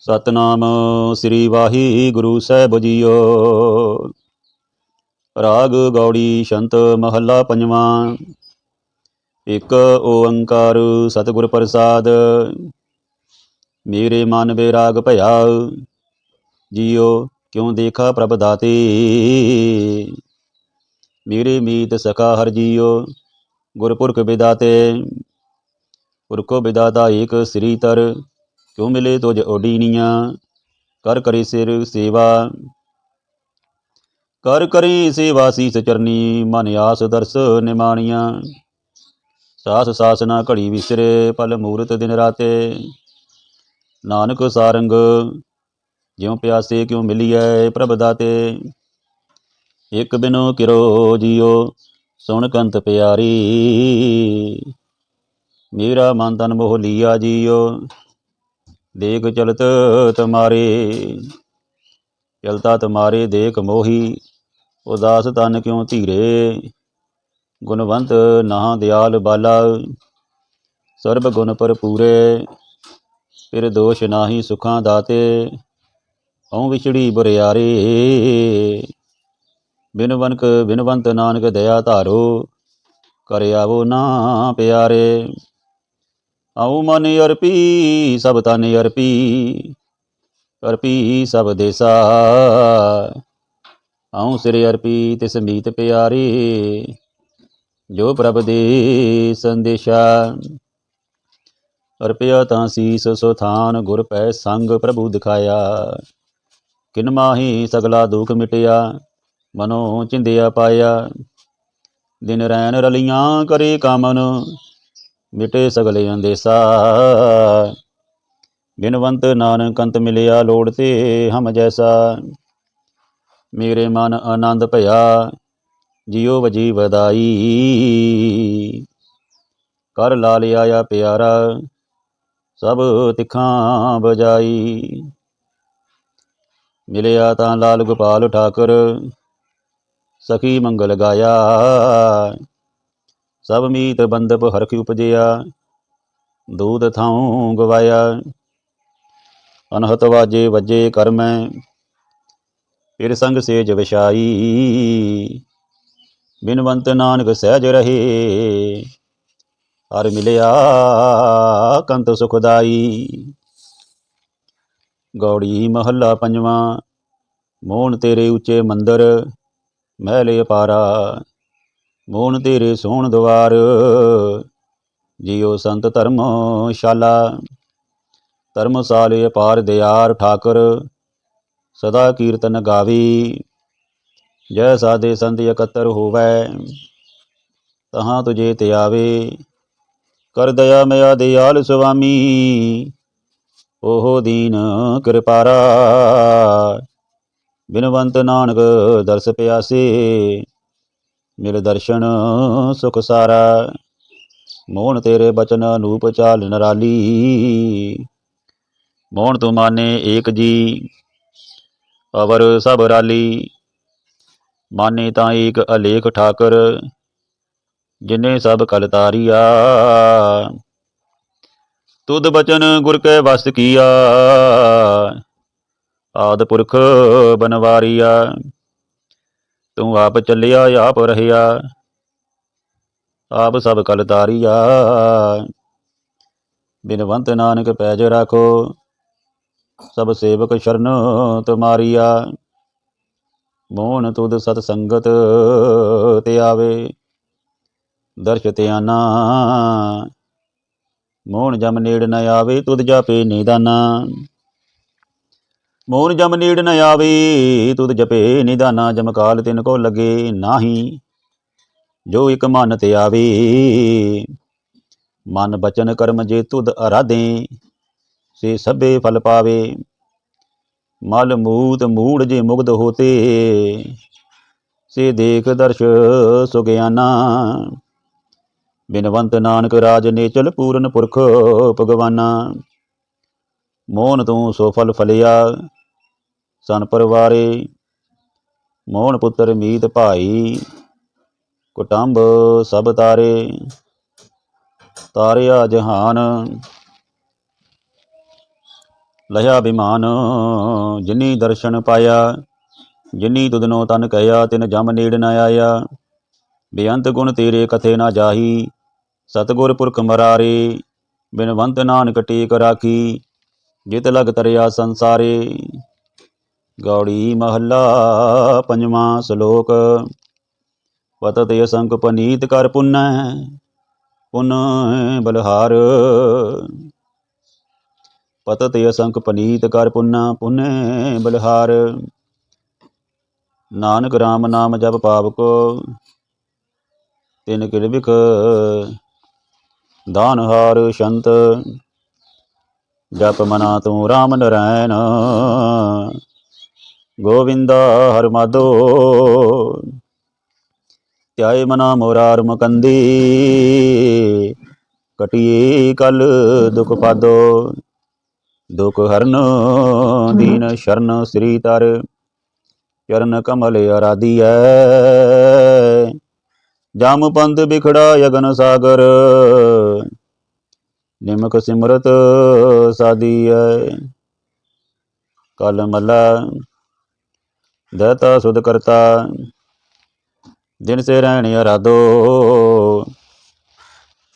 ਸਤਨਾਮ ਸ੍ਰੀ ਵਾਹਿਗੁਰੂ ਸਾਹਿਬ ਜੀਓ। ਰਾਗ ਗੌੜੀ ਸ਼ੰਤ ਮਹੱਲਾ ਪੰਜਵਾਂ। ਇੱਕ ਓੰਕਾਰ ਸਤਿਗੁਰ ਪ੍ਰਸਾਦ। ਮੇਰੇ ਮਨ ਬੇਰਾਗ ਭਇਆ, ਜੀਓ, ਕਿਉ ਦੇਖਾ ਪ੍ਰਭ ਦਾਤੇ? ਮੇਰੇ ਮੀਤ ਸਖਾ ਹਰ ਜੀਓ, ਗੁਰਪੁਰਖ ਬਿਦਾਤੇ। ਪੁਰਖੋ ਬਿਦਾਤਾ ਏਕ ਸ੍ਰੀ ਤਰ। ਕਿਉ ਮਿਲੇ ਤੁਜ ਓਡੀਨੀਆਂ ਕਰ ਕਰੀ ਸਿਰ ਸੇਵਾ। ਕਰ ਕਰੀ ਸੇਵਾ ਸੀਸ ਚਰਨੀ, ਮਨ ਆਸ ਦਰਸ ਨਿਮਾਣੀਆਂ। ਸਾਸ ਸਾਸ ਨਾ ਘੜੀ ਵਿਸਰੇ, ਪਲ ਮੂਰਤ ਦਿਨ ਰਾਤੇ। ਨਾਨਕ ਸਾਰੰਗ, ਜਿਉ ਪਿਆਸੇ ਕਿਉ ਮਿਲੀਐ ਪ੍ਰਭ ਦਾਤੇ? ਇਕ ਬਿਨੋ ਕਿਰੋ ਜੀਓ, ਸੁਣ ਕੰਤ ਪਿਆਰੀ। ਮੇਰਾ ਮਨ ਤਨ ਮੋਹ ਲੀਆ ਜੀਓ। ਦੇਖ ਚਲਤ ਤੁਮਾਰੇ, ਚਲਤਾ ਤੁਮਾਰੇ ਦੇਖ ਮੋਹੀ, ਉਦਾਸ ਤਨ ਕਿਉ ਧੀਰੇ? ਗੁਣਵੰਤ ਨਾ ਦਿਆਲ ਬਾਲਾ, ਸਰਬ ਗੁਣ ਭਰਪੂਰੇ, ਫਿਰ ਦੋਸ਼ ਨਾਹੀ ਸੁਖਾਂ ਦਾਤੇ, ਹਉ ਵਿਛੜੀ ਬੁਰਿਆਰੇ। ਬਿਨਵੰਕ ਬਿਨਵੰਤ ਨਾਨਕ ਦਇਆ ਧਾਰੋ ਕਰਿਆਵੋ ਨਾ ਪਿਆਰੇ। ਆਉ ਮਨ ਅਰਪੀ, ਸਭ ਤਨ ਅਰਪੀ ਅਰਪੀ ਸਭ ਦੇਸਾ ਆਉ ਸਿਰ ਅਰਪੀ ਤਿਸ ਮੀਤ ਪਿਆਰੇ, ਜੋ ਪ੍ਰਭ ਦੇ ਸੰਦੇਸ਼ਾ। ਅਰਪਿਆ ਤਾਂ ਸੀਸ ਸੁਥਾਨ ਗੁਰ ਪੈ ਸੰਗ ਪ੍ਰਭੂ ਦਿਖਾਇਆ। ਕਿਨ ਮਾਹੀ ਸਗਲਾ ਦੁਖ ਮਿਟਿਆ, ਮਨੋ ਚਿੰਦਿਆ ਪਾਇਆ। ਦਿਨ ਰੈਨ ਰਲੀਆਂ ਕਰੇ ਕਾਮਨ ਮਿਟੇ ਸਗਲੇ ਅੰਦੇਸਾ। ਬਿਨਵੰਤ ਨਾਨਕ ਅੰਤ ਮਿਲਿਆ ਲੋੜ ਤੇ ਹਮ ਜੈਸਾ। ਮੇਰੇ ਮਨ ਆਨੰਦ ਭਇਆ, ਜਿਉ ਵਜੀ ਵਧਾਈ। ਕਰ ਲਾ ਲਿਆ ਪਿਆਰਾ, ਸਭ ਤਿਖਾਂ ਬਜਾਈ ਮਿਲਿਆ ਤਾਂ ਲਾਲ ਗੋਪਾਲ ਠਾਕਰ, ਸਖੀ ਮੰਗਲ ਗਾਇਆ। ਸਭ ਮੀਤ ਬੰਦਪ ਹਰਖ ਉਪਜਿਆ, ਦੂਤ ਥਾਉ ਗਵਾਇਆ। ਅਨਹਤ ਵਾਜੇ ਵਜੇ ਕਰਮੈ, ਫਿਰ ਸੰਗ ਸੇਜ ਵਿਛਾਈ। ਬਿਨਵੰਤ ਨਾਨਕ ਸਹਿਜ ਰਹੇ, ਹਰ ਮਿਲਿਆ ਕੰਤ ਸੁਖਦਾਈ। ਗੌੜੀ ਮਹੱਲਾ ਪੰਜਵਾਂ, ਮੋਹਨ ਤੇਰੇ ਉੱਚੇ ਮੰਦਰ, ਮਹਿਲੇ ਅਪਾਰਾ। ਮੋਹਨ ਤੇਰੇ ਸੋਹਣ ਦਵਾਰ ਜੀਓ ਸੰਤ ਧਰਮਸ਼ਾਲਾ। ਧਰਮਸਾਲੇ ਅਪਾਰ ਦਿਆਰ ਠਾਕਰ, ਸਦਾ ਕੀਰਤਨ ਗਾਵੀ। ਜੈ ਸਾਦੇ ਸੰਤ ਇਕੱਤਰ ਹੋਵੇ, ਤਹਾਂ ਤੁਝੇ ਤੇ ਆਵੇ। ਕਰ ਦਇਆ ਮਿਆ ਦਿਆਲ ਸੁਆਮੀ ਓਹੋ ਦੀਨ ਕਿਰਪਾਰਾ। ਬਿਨਵੰਤ ਨਾਨਕ ਦਰਸ ਪਿਆਸੇ ਮਿਲ ਦਰਸ਼ਨ ਸੁਖ ਸਾਰਾ। ਮੋਹਨ ਤੇਰੇ ਬਚਨ ਅਨੂਪ ਚਾਲ ਨਰਾਲੀ। ਮੋਹਨ ਤੂੰ ਮਾਨੇ ਏਕ ਜੀ, ਅਵਰ ਸਭ ਰਾਲੀ। ਮਾਨੇ ਤਾਂ ਏਕ ਅਲੇਖ ਠਾਕਰ, ਜਿਨੇ ਸਭ ਕਲ ਤਾਰੀਆ। ਤੁਧ ਬਚਨ ਗੁਰ ਕੈ ਵਸ ਕੀਆ, ਆਦ ਪੁਰਖ ਬਨਵਾਰੀਆ। ਤੂੰ ਆਪ ਚੱਲਿਆ, ਆਪ ਰਹਿਆ। ਆਪ ਸਭ ਕਲ ਤਾਰੀਆ। ਬਿਨਵੰਤ ਨਾਨਕ ਪੈਜ ਰਾਖੋ, ਸਭ ਸੇਵਕ ਸ਼ਰਨ ਤੁਮਾਰੀਆ ਮੋਹਨ ਤੁਧ ਸਤ ਸੰਗਤ ਤੇ ਆਵੇ, ਦਰਸ਼ ਤੇ ਆਨਾ ਮੋਹਨ ਜਮ ਨੇੜ ਨ ਆਵੇ, ਤੁਧ ਜਾਪੇ ਨਿਦਾਨਾ। ਮੋਨ ਜਮ ਨੀੜ ਨ ਆਵੇ, ਤੁਧ ਜਪੇ ਨਿਦਾਨਾ ਜਮਕਾਲ ਤਿਨ ਕੋ ਲਗੇ ਨਾਹੀ। ਜੋ ਇਕ ਮਨ ਤੇ ਆਵੇ, ਮਨ ਬਚਨ ਕਰਮ ਜੇ ਤੁਧ ਅਰਾਧੇ, ਸੇ ਸਭੇ ਫਲ ਪਾਵੇ। ਮਲ ਮੂਤ ਮੂੜ ਜੇ ਮੁਗਧ ਹੋਤੇ, ਸੇ ਦੇਖ ਦਰਸ਼ ਸੁਗਿਆਨਾ। ਬਿਨਵੰਤ ਨਾਨਕ ਰਾਜ ਨੇਚਲ ਪੂਰਨ ਪੁਰਖ ਭਗਵਾਨਾ। ਮੋਹਨ ਤੂੰ ਸੋਫਲ ਫਲਿਆ, ਸਨ ਪਰਵਾਰੇ। ਮੋਹਨ ਪੁੱਤਰ ਮੀਤ ਭਾਈ, ਕੁਟੰਬ ਸਭ ਤਾਰੇ। ਤਾਰਿਆ ਜਹਾਨ, ਲਹਿਆ ਬਿਮਾਨ ਜਿਨੀ ਦਰਸ਼ਨ ਪਾਇਆ, ਜਿਨੀ ਤੁਧਨੋ ਤਨ ਕਹਿਆ, ਤਿਨ ਜਮ ਨੇੜ ਨ ਆਇਆ। ਬੇਅੰਤ ਗੁਣ ਤੇਰੇ ਕਥੇ ਨਾ ਜਾਹੀ, ਸਤਗੁਰ ਪੁਰਖ ਮਰਾਰੇ, ਬਿਨਵੰਤ ਨਾਨਕ ਟੇਕ ਰਾਖੀ। ਜਿਤ ਲਗ ਤਰਿਆ ਸੰਸਾਰੇ। ਗੌੜੀ ਮਹੱਲਾ, ਪੰਜਵਾਂ ਸ਼ਲੋਕ। ਪਤਤ ਅਸੰਖ ਪਨੀਤ ਕਰ ਪੁੰਨੈ, ਪੁਨ ਬਲਹਾਰ। ਪਤਤ ਅਸੰਖ ਪਨੀਤ ਕਰ ਪੁੰਨਾ, ਪੁਨੈ ਬਲਹਾਰ। ਨਾਨਕ RAM ਨਾਮ ਜਪ ਪਾਵ ਕੋ ਤਿਨ ਕਿਰਬਿਕ ਦਾਨ ਸ਼ੰਤ। ਜਪ ਮਨਾ ਤੂੰ RAM ਨਰੈਣ। ਗੋਵਿੰਦਾ ਹਰ ਮਾਧੋ। ਧਿਆਏ ਮਨਾ ਮੋਰਾਰ ਮਕੰਦੀ ਕਟਿਏ ਕਲ ਦੁਖ ਪਾਦੋ। ਦੁਖ ਹਰਨ ਦੀਨ ਸ਼ਰਨ ਸ੍ਰੀ ਤਰ। ਚਰਨ ਕਮਲ ਅਰਾਧੀਐ ਜਮ ਪੰਦ ਬਿਖੜਾ ਯਗਨ ਸਾਗਰ। ਨਿਮਕ ਸਿਮਰਤ ਸਾਦੀਐ। ਕਲ ਮਲਾ, ਦਤਾ ਸੁਧ ਕਰਤਾ। ਦਿਨ ਸੇ ਰਹਿਣ ਅਰਾਧੋ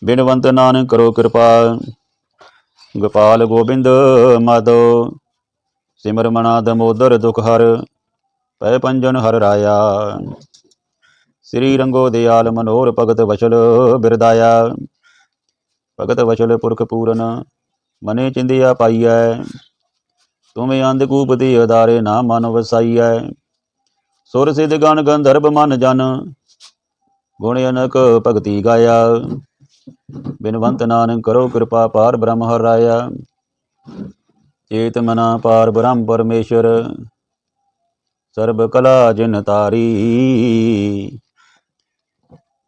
ਬਿਨਵੰਤ ਨਾਨਕ ਕਰੋ ਕਿਰਪਾ। ਗੋਪਾਲ ਗੋਬਿੰਦ ਮਾਧੋ ਸਿਮਰ ਮਨਾ ਦਮੋਦਰ ਦੁਖ ਹਰ, ਪੈ ਪੰਜਨ ਹਰ ਰਾਇਆ। ਸ੍ਰੀ ਰੰਗੋ ਦਿਆਲ ਮਨੋਰ ਭਗਤ ਵਚਲ ਬਿਰਦਾਇਆ। ਭਗਤ ਵਚਲ ਪੁਰਖ ਪੂਰਨ, ਮਨੇ ਚਿੰਦਿਆ ਪਾਈਐ। ਤੁਮੇ ਅੰਧ ਕੂਪ ਦੀ ਅਦਾਰੇ ਨਾ ਮਨ ਵਸਾਈਐ। ਸੁਰ ਸਿਧ ਗਣ ਗੰਧਰਵ ਮਨ ਜਨ, ਗੁਣ ਅਨਕ ਭਗਤੀ ਗਾਇਆ। ਬਿਨਵੰਤ ਨਾਨਕ ਕਰੋ ਕਿਰਪਾ ਪਾਰ ਬ੍ਰਹਮ ਹਰ ਰਾਇਆ ਚੇਤ ਮਨਾ ਪਾਰ ਬ੍ਰਹਮ ਪਰਮੇਸ਼ਰ, ਸਰਬ ਕਲਾ ਜਿਨ ਤਾਰੀ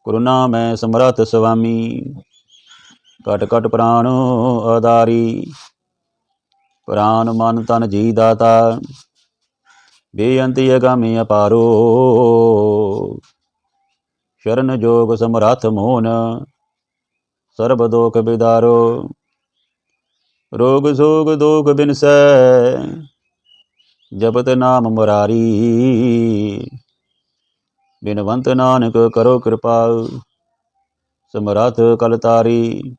ਕਰੁਣਾ ਮੈਂ ਸਮਰਥ ਸੁਆਮੀ ਘਟ ਘਟ ਪ੍ਰਾਣ ਆਧਾਰੀ। ਪ੍ਰਾਨ ਮਨ ਤਨ ਜੀ ਦਾਤਾ, ਬੇਅੰਤੀ ਅਗਾਮੀ ਅਪਾਰੋ। ਸ਼ਰਨ ਜੋਗ ਸਮਰਥ ਮੋਨ ਸਰਬ ਦੋਖ ਬਿਦਾਰੋ। ਰੋਗ ਸੋਗ ਦੋਖ ਬਿਨਸੈ, ਜਪਤ ਨਾਮ ਮੁਰਾਰੀ। ਬਿਨਵੰਤ ਨਾਨਕ ਕਰੋ ਕਿਰਪਾ ਸਮਰਥ ਕਲਤਾਰੀ।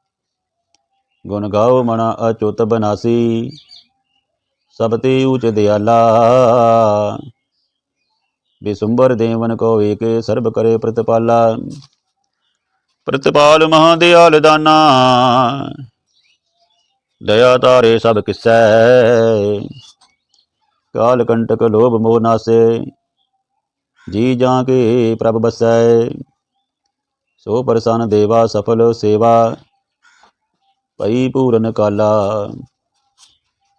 ਗੁਣ ਗਾਉ ਮਨਾ ਅਚੁੱਤ ਬਨਾਸੀ, ਸਭ ਤੇ ਉਚ ਦਿਆਲਾ। ਬਿਸੁੰਬਰ ਦੇਵਨ ਕੋ ਏਕੇ ਸਰਬ ਕਰੇ ਪ੍ਰਤਪਾਲਾ। ਪ੍ਰਤਪਾਲ ਮਹਾ ਦਿਆਲ ਦਾਨਾ, ਦਇਆ ਤਾਰੇ ਸਭ ਕਿਸੈ। ਕਾਲ ਕੰਟਕ ਲੋਭ ਮੋਹ ਨਾਸੇ, ਜੀ ਜਾਂ ਕੇ ਪ੍ਰਭ ਬਸੈ। ਸੋ ਪ੍ਰਸੰਨ ਦੇਵਾ ਸਫਲ ਸੇਵਾ। ਪਈ ਪੂਰਨ ਕਾਲਾ।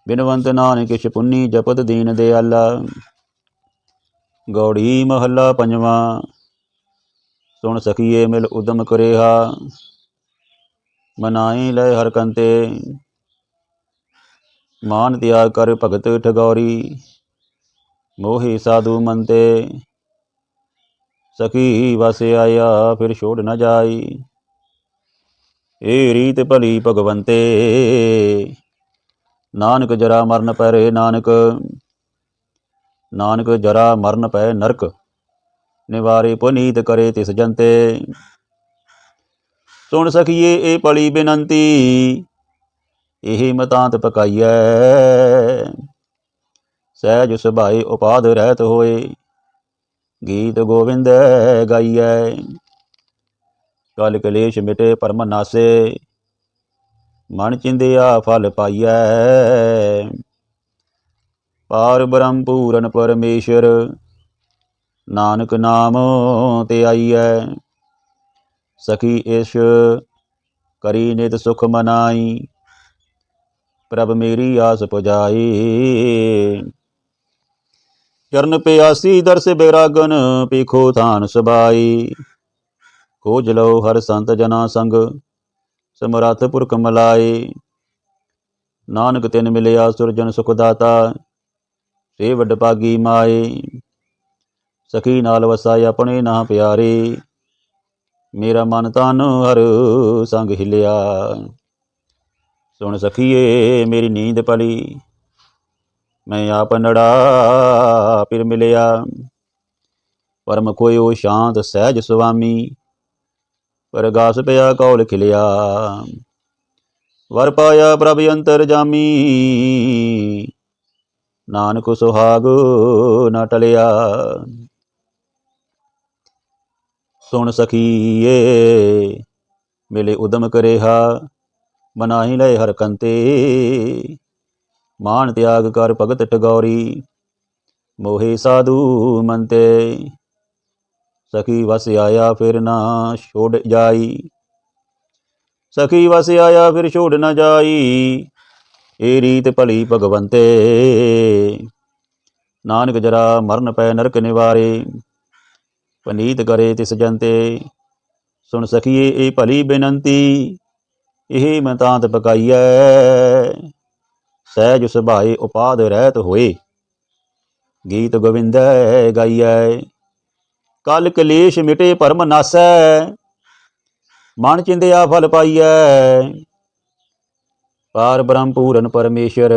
ਬਿਨਵੰਤ ਨਾਨਕ ਕਿਛ ਪੁੰਨੀ ਜਪਤ ਦੀਨ ਦਿਆਲਾ ਗੌੜੀ ਮਹੱਲਾ ਪੰਜਵਾਂ। ਸੁਣ ਸਖੀਏ ਮਿਲ ਉਦਮ ਕਰੇਹਾ। ਮਨਾਈ ਲੈ ਹਰ ਕੰਤੇ। ਮਾਨ ਤਿਆਗ ਕਰ ਭਗਤ ਠਗੌਰੀ। ਮੋਹੀ ਸਾਧੂ ਮੰਤੇ। ਸਖੀ ਵਸ ਆਇਆ ਫਿਰ ਛੋੜ ਨਾ ਜਾਈ। ਏ ਰੀਤ ਭਲੀ ਭਗਵੰਤੇ। ਨਾਨਕ ਜਰਾ ਮਰਨ ਪਰੇ ਨਾਨਕ। ਨਾਨਕ ਜਰਾ ਮਰਨ ਪੈ ਨਰਕ। ਨਿਵਾਰੇ ਪੁਨੀਤ ਕਰੇ ਤਿਸ ਜੰਤੇ। ਸੁਣ ਸਖੀਏ, ਇਹ ਭਲੀ ਬੇਨੰਤੀ। ਇਹ ਮਤਾਂਤ ਪਕਾਈਐ। ਸਹਿਜ ਸੁਭਾਏ ਉਪਾਦ ਰਹਿਤ ਹੋਏ। ਗੀਤ ਗੋਵਿੰਦ ਗਾਈਐ। ਕਲ ਕਲੇਸ਼ ਮਿਟੇ ਪਰਮ ਨਾਸੇ ਮਨ ਚਿੰਦਿਆ ਫਲ ਪਾਈਐ। ਪਾਰ ਬ੍ਰਹਮ ਪੂਰਨ ਪਰਮੇਸ਼ਰ, ਨਾਨਕ ਨਾਮ ਤੇ ਆਈਐ। ਸਖੀ ਇਸ਼ ਕਰੀ ਨਿਤ ਸੁਖ ਮਨਾਈ, ਪ੍ਰਭ ਮੇਰੀ ਆਸ ਪੁਜਾਈ। ਚਰਨ ਪਿਆਸੀ ਦਰਸ ਬੈਰਾਗਨ ਪੀਖੋ ਥਾਨ ਸਬਾਈ। ਖੋਜ ਜਲੋ ਹਰ ਸੰਤ ਜਨਾ ਸੰਗ, ਸਮਰੱਥ ਪੁਰਖ ਮਲਾਈ ਨਾਨਕ ਤਿਨ ਮਿਲਿਆ ਸੁਰਜਨ ਸੁਖ ਦਾਤਾ ਸੇ ਵੱਡ ਭਾਗੀ ਮਾਏ। ਸਖੀ ਨਾਲ ਵਸਾਇ ਆਪਣੇ ਨਾ ਪਿਆਰੇ। ਮੇਰਾ ਮਨ ਤਨ ਹਰ ਸੰਗ ਹਿਲਿਆ। ਸੁਣ ਸਖੀਏ, ਮੇਰੀ ਨੀਂਦ ਪਲੀ। ਮੈਂ ਆਪ ਨੜਾ ਫਿਰ ਮਿਲਿਆ। ਪਰਮ ਕੋਇਓ ਸ਼ਾਂਤ ਸਹਿਜ ਸੁਆਮੀ। ਪਰਗਾਸ ਪਿਆ ਕੌਲ ਖਿਲਿਆ। ਵਰ ਪਾਇਆ ਪ੍ਰਭ ਅੰਤਰ ਜਾਮੀ। ਨਾਨਕ ਸੁਹਾਗ ਨਾ ਟਲਿਆ। ਸੁਣ ਸਖੀਏ ਮਿਲੇ ਉਦਮ ਕਰੇਹਾ ਮਨਾਹੀ ਲੈ ਹਰ ਕੰਤੇ। ਮਾਨ ਤਿਆਗ ਕਰ ਭਗਤ ਟਗੌਰੀ, ਮੋਹੇ ਸਾਧੂ ਮੰਤੇ। ਸਖੀ ਵਸ ਆਇਆ ਫਿਰ ਨਾ ਛੋੜ ਜਾਈ। ਸਖੀ ਵਸ ਆਇਆ ਫਿਰ ਛੋੜ ਨਾ ਜਾਈ। ਏ ਰੀਤ ਭਲੀ ਭਗਵੰਤੇ, ਨਾਨਕ ਜਰਾ ਮਰਨ ਪੈ ਨਰਕ ਨਿਵਾਰੇ, ਪਨੀਤ ਕਰੇ ਤਿਸ ਜੰਤੇ ਸੁਣ ਸਖੀਏ ਇਹ ਭਲੀ ਬੇਨੰਤੀ, ਇਹ ਮਤਾਂਤ ਪਕਾਈਐ। ਸਹਿਜ ਸੁਭਾਏ ਉਪਾਦ ਰਹਿਤ ਹੋਏ, ਗੀਤ ਗੋਵਿੰਦੈ ਗਾਈਐ। ਕਲ ਕਲੇਸ਼ ਮਿਟੇ ਭਰਮ ਨਾਸੈ, ਮਨ ਚਿੰਦਿਆ ਫਲ ਪਾਈਐ। ਪਾਰ ਬ੍ਰਹਮ ਪੂਰਨ ਪਰਮੇਸ਼ਰ,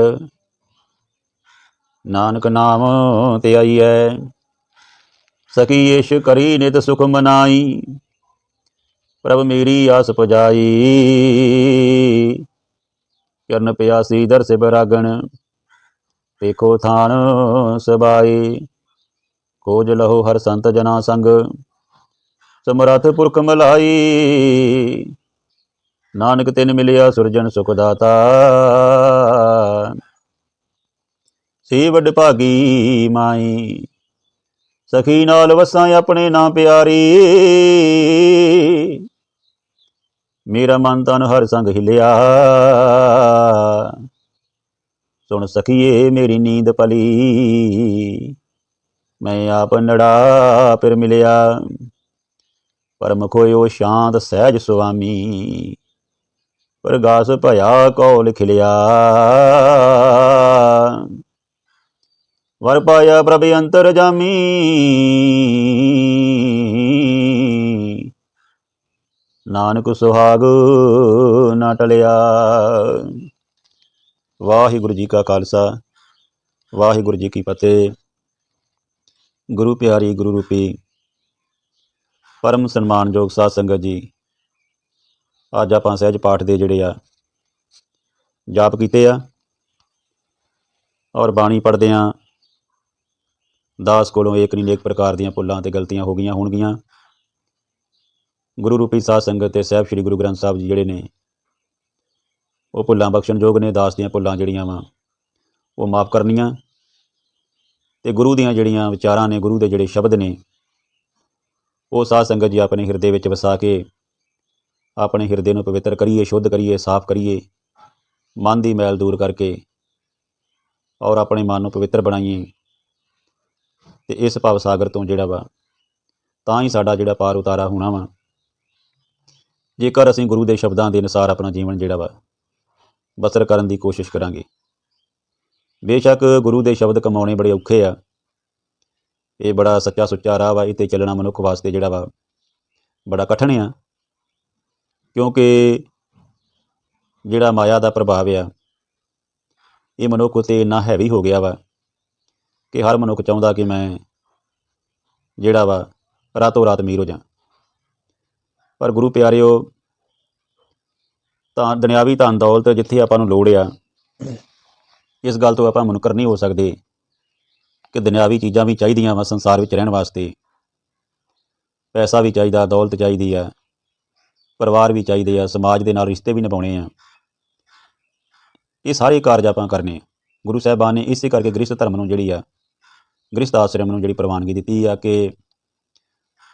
ਨਾਨਕ ਨਾਮ ਤੇ ਆਈਐ। ਸਕੀ ਏਸ਼ ਕਰੀ ਨਿਤ ਸੁਖ ਮਨਾਈ, ਪ੍ਰਭ ਮੇਰੀ ਆਸ ਪੁਜਾਈ। ਕਰਨ ਪਿਆਸੀ ਦਰ ਸੇ ਬਰਾਗਣ ਦੇਖੋ ਥਾਨ ਸਬਾਈ ਕੋਜ ਲਹੋ ਹਰ ਸੰਤ ਜਨਾ ਸੰਗ, ਸਮਰੱਥ ਪੁਰਖ ਮਲਾਈ। ਨਾਨਕ ਤਿਨ ਮਿਲਿਆ ਸੁਰਜਨ ਸੁਖ ਦਾਤਾ ਸੀ ਵੱਡ ਭਾਗੀ ਮਾਈ, ਸਖੀ ਨਾਲ ਵਸਾਂ ਆਪਣੇ ਨਾਂ ਪਿਆਰੀ। ਮੇਰਾ ਮਨ ਤਨ ਹਰ ਸੰਗ ਹਿਲਿਆ। ਸੁਣ ਸਖੀਏ ਮੇਰੀ ਨੀਂਦ ਪਲੀ। ਮੈਂ ਆਪ ਨੜਾ ਫਿਰ ਮਿਲਿਆ। ਪਰਮ ਖੋਇਓ ਸ਼ਾਂਤ ਸਹਿਜ ਸੁਆਮੀ, ਪ੍ਰਗਾਸ ਭਇਆ ਕੌਲ ਖਿਲਿਆ। ਵਰ ਪਾਇਆ ਪ੍ਰਭ ਅੰਤਰ ਜਾਮੀ, ਨਾਨਕ ਸੁਹਾਗ ਨਾ ਟਲਿਆ। ਵਾਹਿਗੁਰੂ ਜੀ ਕਾ ਖਾਲਸਾ, ਵਾਹਿਗੁਰੂ ਜੀ ਕੀ ਫਤਿਹ। ਗੁਰੂ ਪਿਆਰੀ, ਗੁਰੂ ਰੂਪੀ, ਪਰਮ ਸਨਮਾਨਯੋਗ ਸਾਧ ਸੰਗਤ ਜੀ, ਅੱਜ ਆਪਾਂ ਸਹਿਜ ਪਾਠ ਦੇ ਜਿਹੜੇ ਆ, ਜਾਪ ਕੀਤੇ ਆ ਔਰ ਬਾਣੀ ਪੜ੍ਹਦੇ ਆ। ਦਾਸ ਕੋਲੋਂ ਏਕ ਨਹੀਂ ਅਨੇਕ ਪ੍ਰਕਾਰ ਦੀਆਂ ਭੁੱਲਾਂ ਤੇ ਗਲਤੀਆਂ ਹੋ ਗਈਆਂ ਹੋਣਗੀਆਂ। ਗੁਰੂ ਰੂਪੀ ਸਾਧ ਸੰਗਤ ਤੇ ਸਾਹਿਬ ਸ੍ਰੀ ਗੁਰੂ ਗ੍ਰੰਥ ਸਾਹਿਬ ਜੀ ਜਿਹੜੇ ਨੇ, ਉਹ ਭੁੱਲਾਂ ਬਖਸ਼ਣਯੋਗ ਨੇ, ਦਾਸ ਦੀਆਂ ਭੁੱਲਾਂ ਜਿਹੜੀਆਂ ਵਾ, ਉਹ ਮਾਫ ਕਰਨੀਆਂ। ਤੇ ਗੁਰੂ ਦੀਆਂ ਜਿਹੜੀਆਂ ਵਿਚਾਰਾਂ ਨੇ, ਗੁਰੂ ਦੇ ਜਿਹੜੇ ਸ਼ਬਦ ਨੇ, ਉਹ ਸਾਧ ਸੰਗਤ ਜੀ ਆਪਣੇ ਹਿਰਦੇ ਵਿੱਚ ਵਸਾ ਕੇ ਆਪਣੇ ਹਿਰਦੇ ਨੂੰ ਪਵਿੱਤਰ ਕਰੀਏ, ਸ਼ੁੱਧ ਕਰੀਏ, ਸਾਫ਼ ਕਰੀਏ, ਮਨ ਦੀ ਮੈਲ ਦੂਰ ਕਰਕੇ ਔਰ ਆਪਣੇ ਮਨ ਨੂੰ ਪਵਿੱਤਰ ਬਣਾਈਏ ਤੇ ਇਸ ਭਵ ਸਾਗਰ ਤੋਂ ਜਿਹੜਾ ਵਾ, ਤਾਂ ਹੀ ਸਾਡਾ ਜਿਹੜਾ ਪਾਰ ਉਤਾਰਾ ਹੋਣਾ ਵਾ। ਜੇਕਰ ਅਸੀਂ ਗੁਰੂ ਦੇ ਸ਼ਬਦਾਂ ਦੇ ਅਨੁਸਾਰ ਆਪਣਾ ਜੀਵਨ ਜਿਹੜਾ ਵਾ, ਬਸਰ ਕਰਨ ਦੀ ਕੋਸ਼ਿਸ਼ ਕਰਾਂਗੇ। ਬੇਸ਼ੱਕ ਗੁਰੂ ਦੇ ਸ਼ਬਦ ਕਮਾਉਣੇ ਬੜੇ ਔਖੇ ਆ। ਇਹ ਬੜਾ ਸੱਚਾ ਸੁੱਚਾ ਰਾਹ ਵਾ ਇਹ 'ਤੇ ਚੱਲਣਾ ਮਨੁੱਖ ਵਾਸਤੇ ਜਿਹੜਾ ਵਾ, ਬੜਾ ਕਠਿਨ ਆ। ਕਿਉਂਕਿ ਜਿਹੜਾ ਮਾਇਆ ਦਾ ਪ੍ਰਭਾਵ ਆ, ਇਹ ਮਨੁੱਖ ਉਤੇ ਇੰਨਾ ਹੈਵੀ ਹੋ ਗਿਆ ਵਾ ਕਿ ਹਰ ਮਨੁੱਖ ਚਾਹੁੰਦਾ ਕਿ ਮੈਂ ਜਿਹੜਾ ਵਾ ਰਾਤੋਂ ਰਾਤ ਅਮੀਰ ਹੋ ਜਾ ਪਰ ਗੁਰੂ ਪਿਆਰਿਓ, ਤਾਂ ਦੁਨਿਆਵੀ ਧਨ ਦੌਲਤ ਜਿੱਥੇ ਆਪਾਂ ਨੂੰ ਲੋੜ ਆ ਇਸ ਗੱਲ ਤੋਂ ਆਪਾਂ ਮੁਨਕਰ ਨਹੀਂ ਹੋ ਸਕਦੇ ਕਿ ਦੁਨਿਆਵੀ ਚੀਜ਼ਾਂ ਵੀ ਚਾਹੀਦੀਆਂ ਵਾ ਸੰਸਾਰ ਵਿੱਚ ਰਹਿਣ ਵਾਸਤੇ। ਪੈਸਾ ਵੀ ਚਾਹੀਦਾ, ਦੌਲਤ ਚਾਹੀਦੀ ਆ, ਪਰਿਵਾਰ ਵੀ ਚਾਹੀਦੇ ਆ, ਸਮਾਜ ਦੇ ਨਾਲ ਰਿਸ਼ਤੇ ਵੀ ਨਿਭਾਉਣੇ ਆ। ਇਹ ਸਾਰੇ ਕਾਰਜ ਆਪਾਂ ਕਰਨੇ ਗੁਰੂ ਸਾਹਿਬਾਨ ਨੇ ਇਸੇ ਕਰਕੇ ਗ੍ਰਸਥ ਧਰਮ ਨੂੰ ਜਿਹੜੀ ਆ, ਗ੍ਰਸਥ ਆਸ਼ਰਮ ਨੂੰ ਜਿਹੜੀ ਪ੍ਰਵਾਨਗੀ ਦਿੱਤੀ ਆ ਕਿ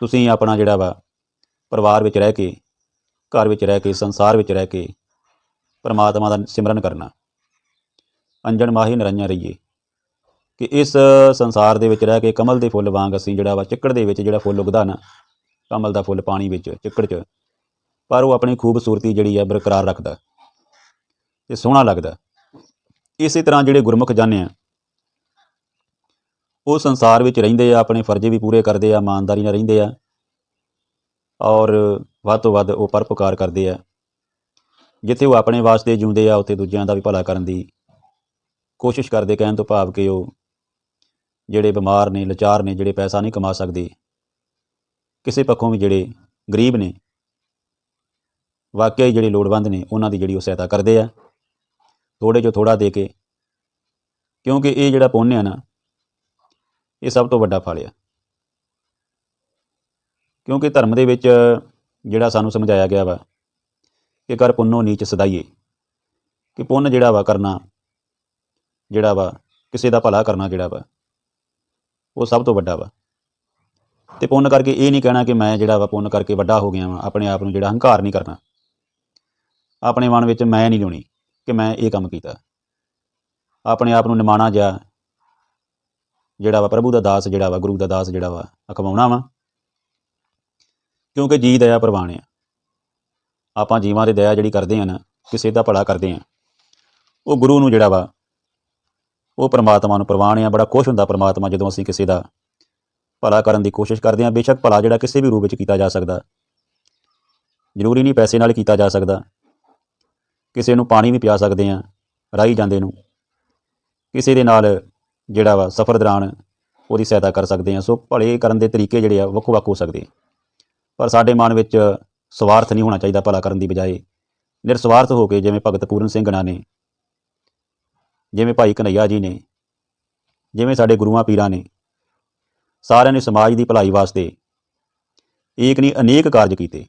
ਤੁਸੀਂ ਆਪਣਾ ਜਿਹੜਾ ਵਾ ਪਰਿਵਾਰ ਵਿੱਚ ਰਹਿ ਕੇ, ਘਰ ਵਿੱਚ ਰਹਿ ਕੇ, ਸੰਸਾਰ ਵਿੱਚ ਰਹਿ ਕੇ ਪਰਮਾਤਮਾ ਦਾ ਸਿਮਰਨ ਕਰਨਾ। ਅੰਜਨ ਮਾਹੀ ਨਿਰੰਜਨ ਰਹੀਏ। ਕਿ ਇਸ ਸੰਸਾਰ ਦੇ ਵਿੱਚ ਰਹਿ ਕੇ ਕਮਲ ਦੇ ਫੁੱਲ ਵਾਂਗ ਅਸੀਂ ਜਿਹੜਾ ਵਾ ਚਿੱਕੜ ਦੇ ਵਿੱਚ ਜਿਹੜਾ ਫੁੱਲ ਉਗਦਾ ਨਾ, ਕਮਲ ਦਾ ਫੁੱਲ ਪਾਣੀ ਵਿੱਚ, ਚਿੱਕੜ 'ਚ, ਪਰ ਉਹ ਆਪਣੀ ਖੂਬਸੂਰਤੀ ਜਿਹੜੀ ਆ ਬਰਕਰਾਰ ਰੱਖਦਾ ਤੇ ਸੋਹਣਾ ਲੱਗਦਾ। ਇਸੇ ਤਰ੍ਹਾਂ ਜਿਹੜੇ ਗੁਰਮੁਖ ਜਾਣੇ ਆ, ਉਹ ਸੰਸਾਰ ਵਿੱਚ ਰਹਿੰਦੇ ਆ, ਆਪਣੇ ਫਰਜ਼ੇ ਵੀ ਪੂਰੇ ਕਰਦੇ ਆ, ਇਮਾਨਦਾਰੀ ਨਾਲ ਰਹਿੰਦੇ ਆ, ਔਰ ਵੱਧ ਤੋਂ ਵੱਧ ਉਹ ਪਰਪਕਾਰ ਕਰਦੇ ਆ। ਜਿੱਥੇ ਉਹ ਆਪਣੇ ਵਾਸਤੇ ਜਿਉਂਦੇ ਆ, ਉੱਥੇ ਦੂਜਿਆਂ ਦਾ ਵੀ ਭਲਾ ਕਰਨ ਦੀ ਕੋਸ਼ਿਸ਼ ਕਰਦੇ ਕਹਿਣ ਤੋਂ ਭਾਵ ਕਿ ਉਹ ਜਿਹੜੇ ਬਿਮਾਰ ਨੇ, ਲਾਚਾਰ ਨੇ, ਜਿਹੜੇ ਪੈਸਾ ਨਹੀਂ ਕਮਾ ਸਕਦੇ, ਕਿਸੇ ਪੱਖੋਂ ਵੀ ਜਿਹੜੇ ਗਰੀਬ ਨੇ ਵਾਕਿਆ ਹੀ ਜਿਹੜੇ ਲੋੜਵੰਦ ਨੇ, ਉਹਨਾਂ ਦੀ ਜਿਹੜੀ ਉਹ ਸਹਾਇਤਾ ਕਰਦੇ ਆ ਥੋੜੇ ਜੋ ਥੋੜਾ ਦੇ ਕੇ, ਕਿਉਂਕਿ ਇਹ ਜਿਹੜਾ ਪੁੰਨ ਆ ਨਾ, ਇਹ ਸਭ ਤੋਂ ਵੱਡਾ ਫਲ ਆ। ਕਿਉਂਕਿ ਧਰਮ ਦੇ ਵਿੱਚ ਜਿਹੜਾ ਸਾਨੂੰ ਸਮਝਾਇਆ ਗਿਆ ਵਾ ਕਿ ਕਰ ਪੁੰਨੋ, ਨੀਚ ਸਦਾਈਏ, ਕਿ ਪੁੰਨ ਜਿਹੜਾ ਵਾ ਕਰਨਾ ਜਿਹੜਾ ਵਾ, ਕਿਸੇ ਦਾ ਭਲਾ ਕਰਨਾ ਜਿਹੜਾ ਵਾ, ਉਹ ਸਭ ਤੋਂ ਵੱਡਾ ਵਾ। ਤੇ ਪੁੰਨ ਕਰਕੇ ਇਹ ਨਹੀਂ ਕਹਿਣਾ ਕਿ ਮੈਂ ਜਿਹੜਾ ਵਾ ਪੁੰਨ ਕਰਕੇ ਵੱਡਾ ਹੋ ਗਿਆ ਵਾਂ, ਆਪਣੇ ਆਪ ਨੂੰ ਜਿਹੜਾ ਹੰਕਾਰ ਨਹੀਂ ਕਰਨਾ। ਆਪਣੇ ਮਨ ਵਿੱਚ ਮੈਂ ਨਹੀਂ ਲਾਉਣੀ ਕਿ ਮੈਂ ਇਹ ਕੰਮ ਕੀਤਾ। ਆਪਣੇ ਆਪ ਨੂੰ ਨਿਮਾਣਾ ਜਾ ਜਿਹੜਾ ਵਾ, ਪ੍ਰਭੂ ਦਾ ਦਾਸ ਜਿਹੜਾ ਵਾ, ਗੁਰੂ ਦਾ ਦਾਸ ਜਿਹੜਾ ਵਾ ਅਖਵਾਉਣਾ ਵਾ। ਕਿਉਂਕਿ ਜੀ ਦਇਆ ਪ੍ਰਵਾਨ ਆ। ਆਪਾਂ ਜੀਵਾਂ ਦੇ ਦਇਆ ਜਿਹੜੀ ਕਰਦੇ ਆ ਨਾ, ਕਿਸੇ ਦਾ ਭਲਾ ਕਰਦੇ ਆ। ਉਹ ਗੁਰੂ ਨੂੰ ਜਿਹੜਾ ਵਾ ਉਹ ਪਰਮਾਤਮਾ ਨੂੰ ਪ੍ਰਵਾਨ ਆ, ਬੜਾ ਖੁਸ਼ ਹੁੰਦਾ ਪਰਮਾਤਮਾ ਜਦੋਂ ਅਸੀਂ ਕਿਸੇ ਦਾ ਭਲਾ ਕਰਨ ਦੀ ਕੋਸ਼ਿਸ਼ ਕਰਦੇ ਆ ਬੇਸ਼ੱਕ ਭਲਾ ਜਿਹੜਾ ਕਿਸੇ ਵੀ ਰੂਪ ਵਿੱਚ ਕੀਤਾ ਜਾ ਸਕਦਾ। ਜ਼ਰੂਰੀ ਨਹੀਂ ਪੈਸੇ ਨਾਲ ਕੀਤਾ ਜਾ ਸਕਦਾ। ਕਿਸੇ ਨੂੰ ਪਾਣੀ ਵੀ ਪਿਆ ਸਕਦੇ ਆ ਰਾਹੀ ਜਾਂਦੇ ਨੂੰ। ਕਿਸੇ ਦੇ ਨਾਲ ਜਿਹੜਾ ਵਾ ਸਫ਼ਰ ਦੌਰਾਨ ਉਹਦੀ ਸਹਾਇਤਾ ਕਰ ਸਕਦੇ ਆ ਸੋ ਭਲੇ ਕਰਨ ਦੇ ਤਰੀਕੇ ਜਿਹੜੇ ਆ ਵੱਖੋ ਵੱਖ ਹੋ ਸਕਦੇ। ਪਰ ਸਾਡੇ ਮਨ ਵਿੱਚ ਸਵਾਰਥ ਨਹੀਂ ਹੋਣਾ ਚਾਹੀਦਾ ਭਲਾ ਕਰਨ ਦੀ ਬਜਾਏ। ਨਿਰਸਵਾਰਥ ਹੋ ਕੇ ਜਿਵੇਂ ਭਗਤ ਪੂਰਨ ਸਿੰਘ ਗਣਾ ਨੇ ਜਿਵੇਂ ਭਾਈ ਕਨਈਆ ਜੀ ਨੇ, ਜਿਵੇਂ ਸਾਡੇ ਗੁਰੂਆਂ ਪੀਰਾਂ ਨੇ, ਸਾਰਿਆਂ ਨੇ ਸਮਾਜ ਦੀ ਭਲਾਈ ਵਾਸਤੇ ਏਕ ਨਹੀਂ ਅਨੇਕ ਕਾਰਜ ਕੀਤੇ।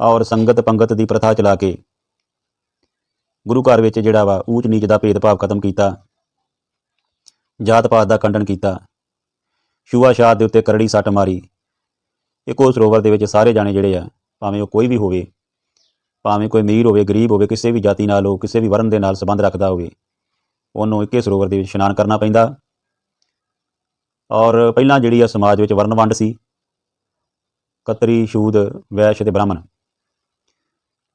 ਔਰ ਸੰਗਤ ਪੰਗਤ ਦੀ ਪ੍ਰਥਾ ਚਲਾ ਕੇ ਗੁਰੂ ਘਰ ਵਿੱਚ ਜਿਹੜਾ ਵਾ ਊਚ ਨੀਚ ਦਾ ਭੇਦਭਾਵ ਖਤਮ ਕੀਤਾ ਜਾਤ ਪਾਤ ਦਾ ਖੰਡਨ ਕੀਤਾ ਛੂਆਛਾਤ ਦੇ ਉੱਤੇ ਕਰੜੀ ਸੱਟ ਮਾਰੀ, ਇੱਕੋ ਸਰੋਵਰ ਦੇ ਵਿੱਚ ਸਾਰੇ ਜਾਣੇ ਜਿਹੜੇ ਆ, ਭਾਵੇਂ ਉਹ ਕੋਈ ਵੀ ਹੋਵੇ ਭਾਵੇਂ ਕੋਈ ਅਮੀਰ ਹੋਵੇ, ਗਰੀਬ ਹੋਵੇ, ਕਿਸੇ ਵੀ ਜਾਤੀ ਨਾਲ ਹੋ ਕਿਸੇ ਵੀ ਵਰਨ ਦੇ ਨਾਲ ਸੰਬੰਧ ਰੱਖਦਾ ਹੋਵੇ, ਉਹਨੂੰ ਇੱਕੇ ਸਰੋਵਰ ਦੇ ਵਿੱਚ ਇਸ਼ਨਾਨ ਕਰਨਾ ਪੈਂਦਾ। ਔਰ ਪਹਿਲਾਂ ਜਿਹੜੀ ਆ ਸਮਾਜ ਵਿੱਚ ਵਰਨ ਵੰਡ ਸੀ, ਕਤਰੀ ਸ਼ੂਦ ਵੈਸ਼ ਤੇ ਬ੍ਰਾਹਮਣ,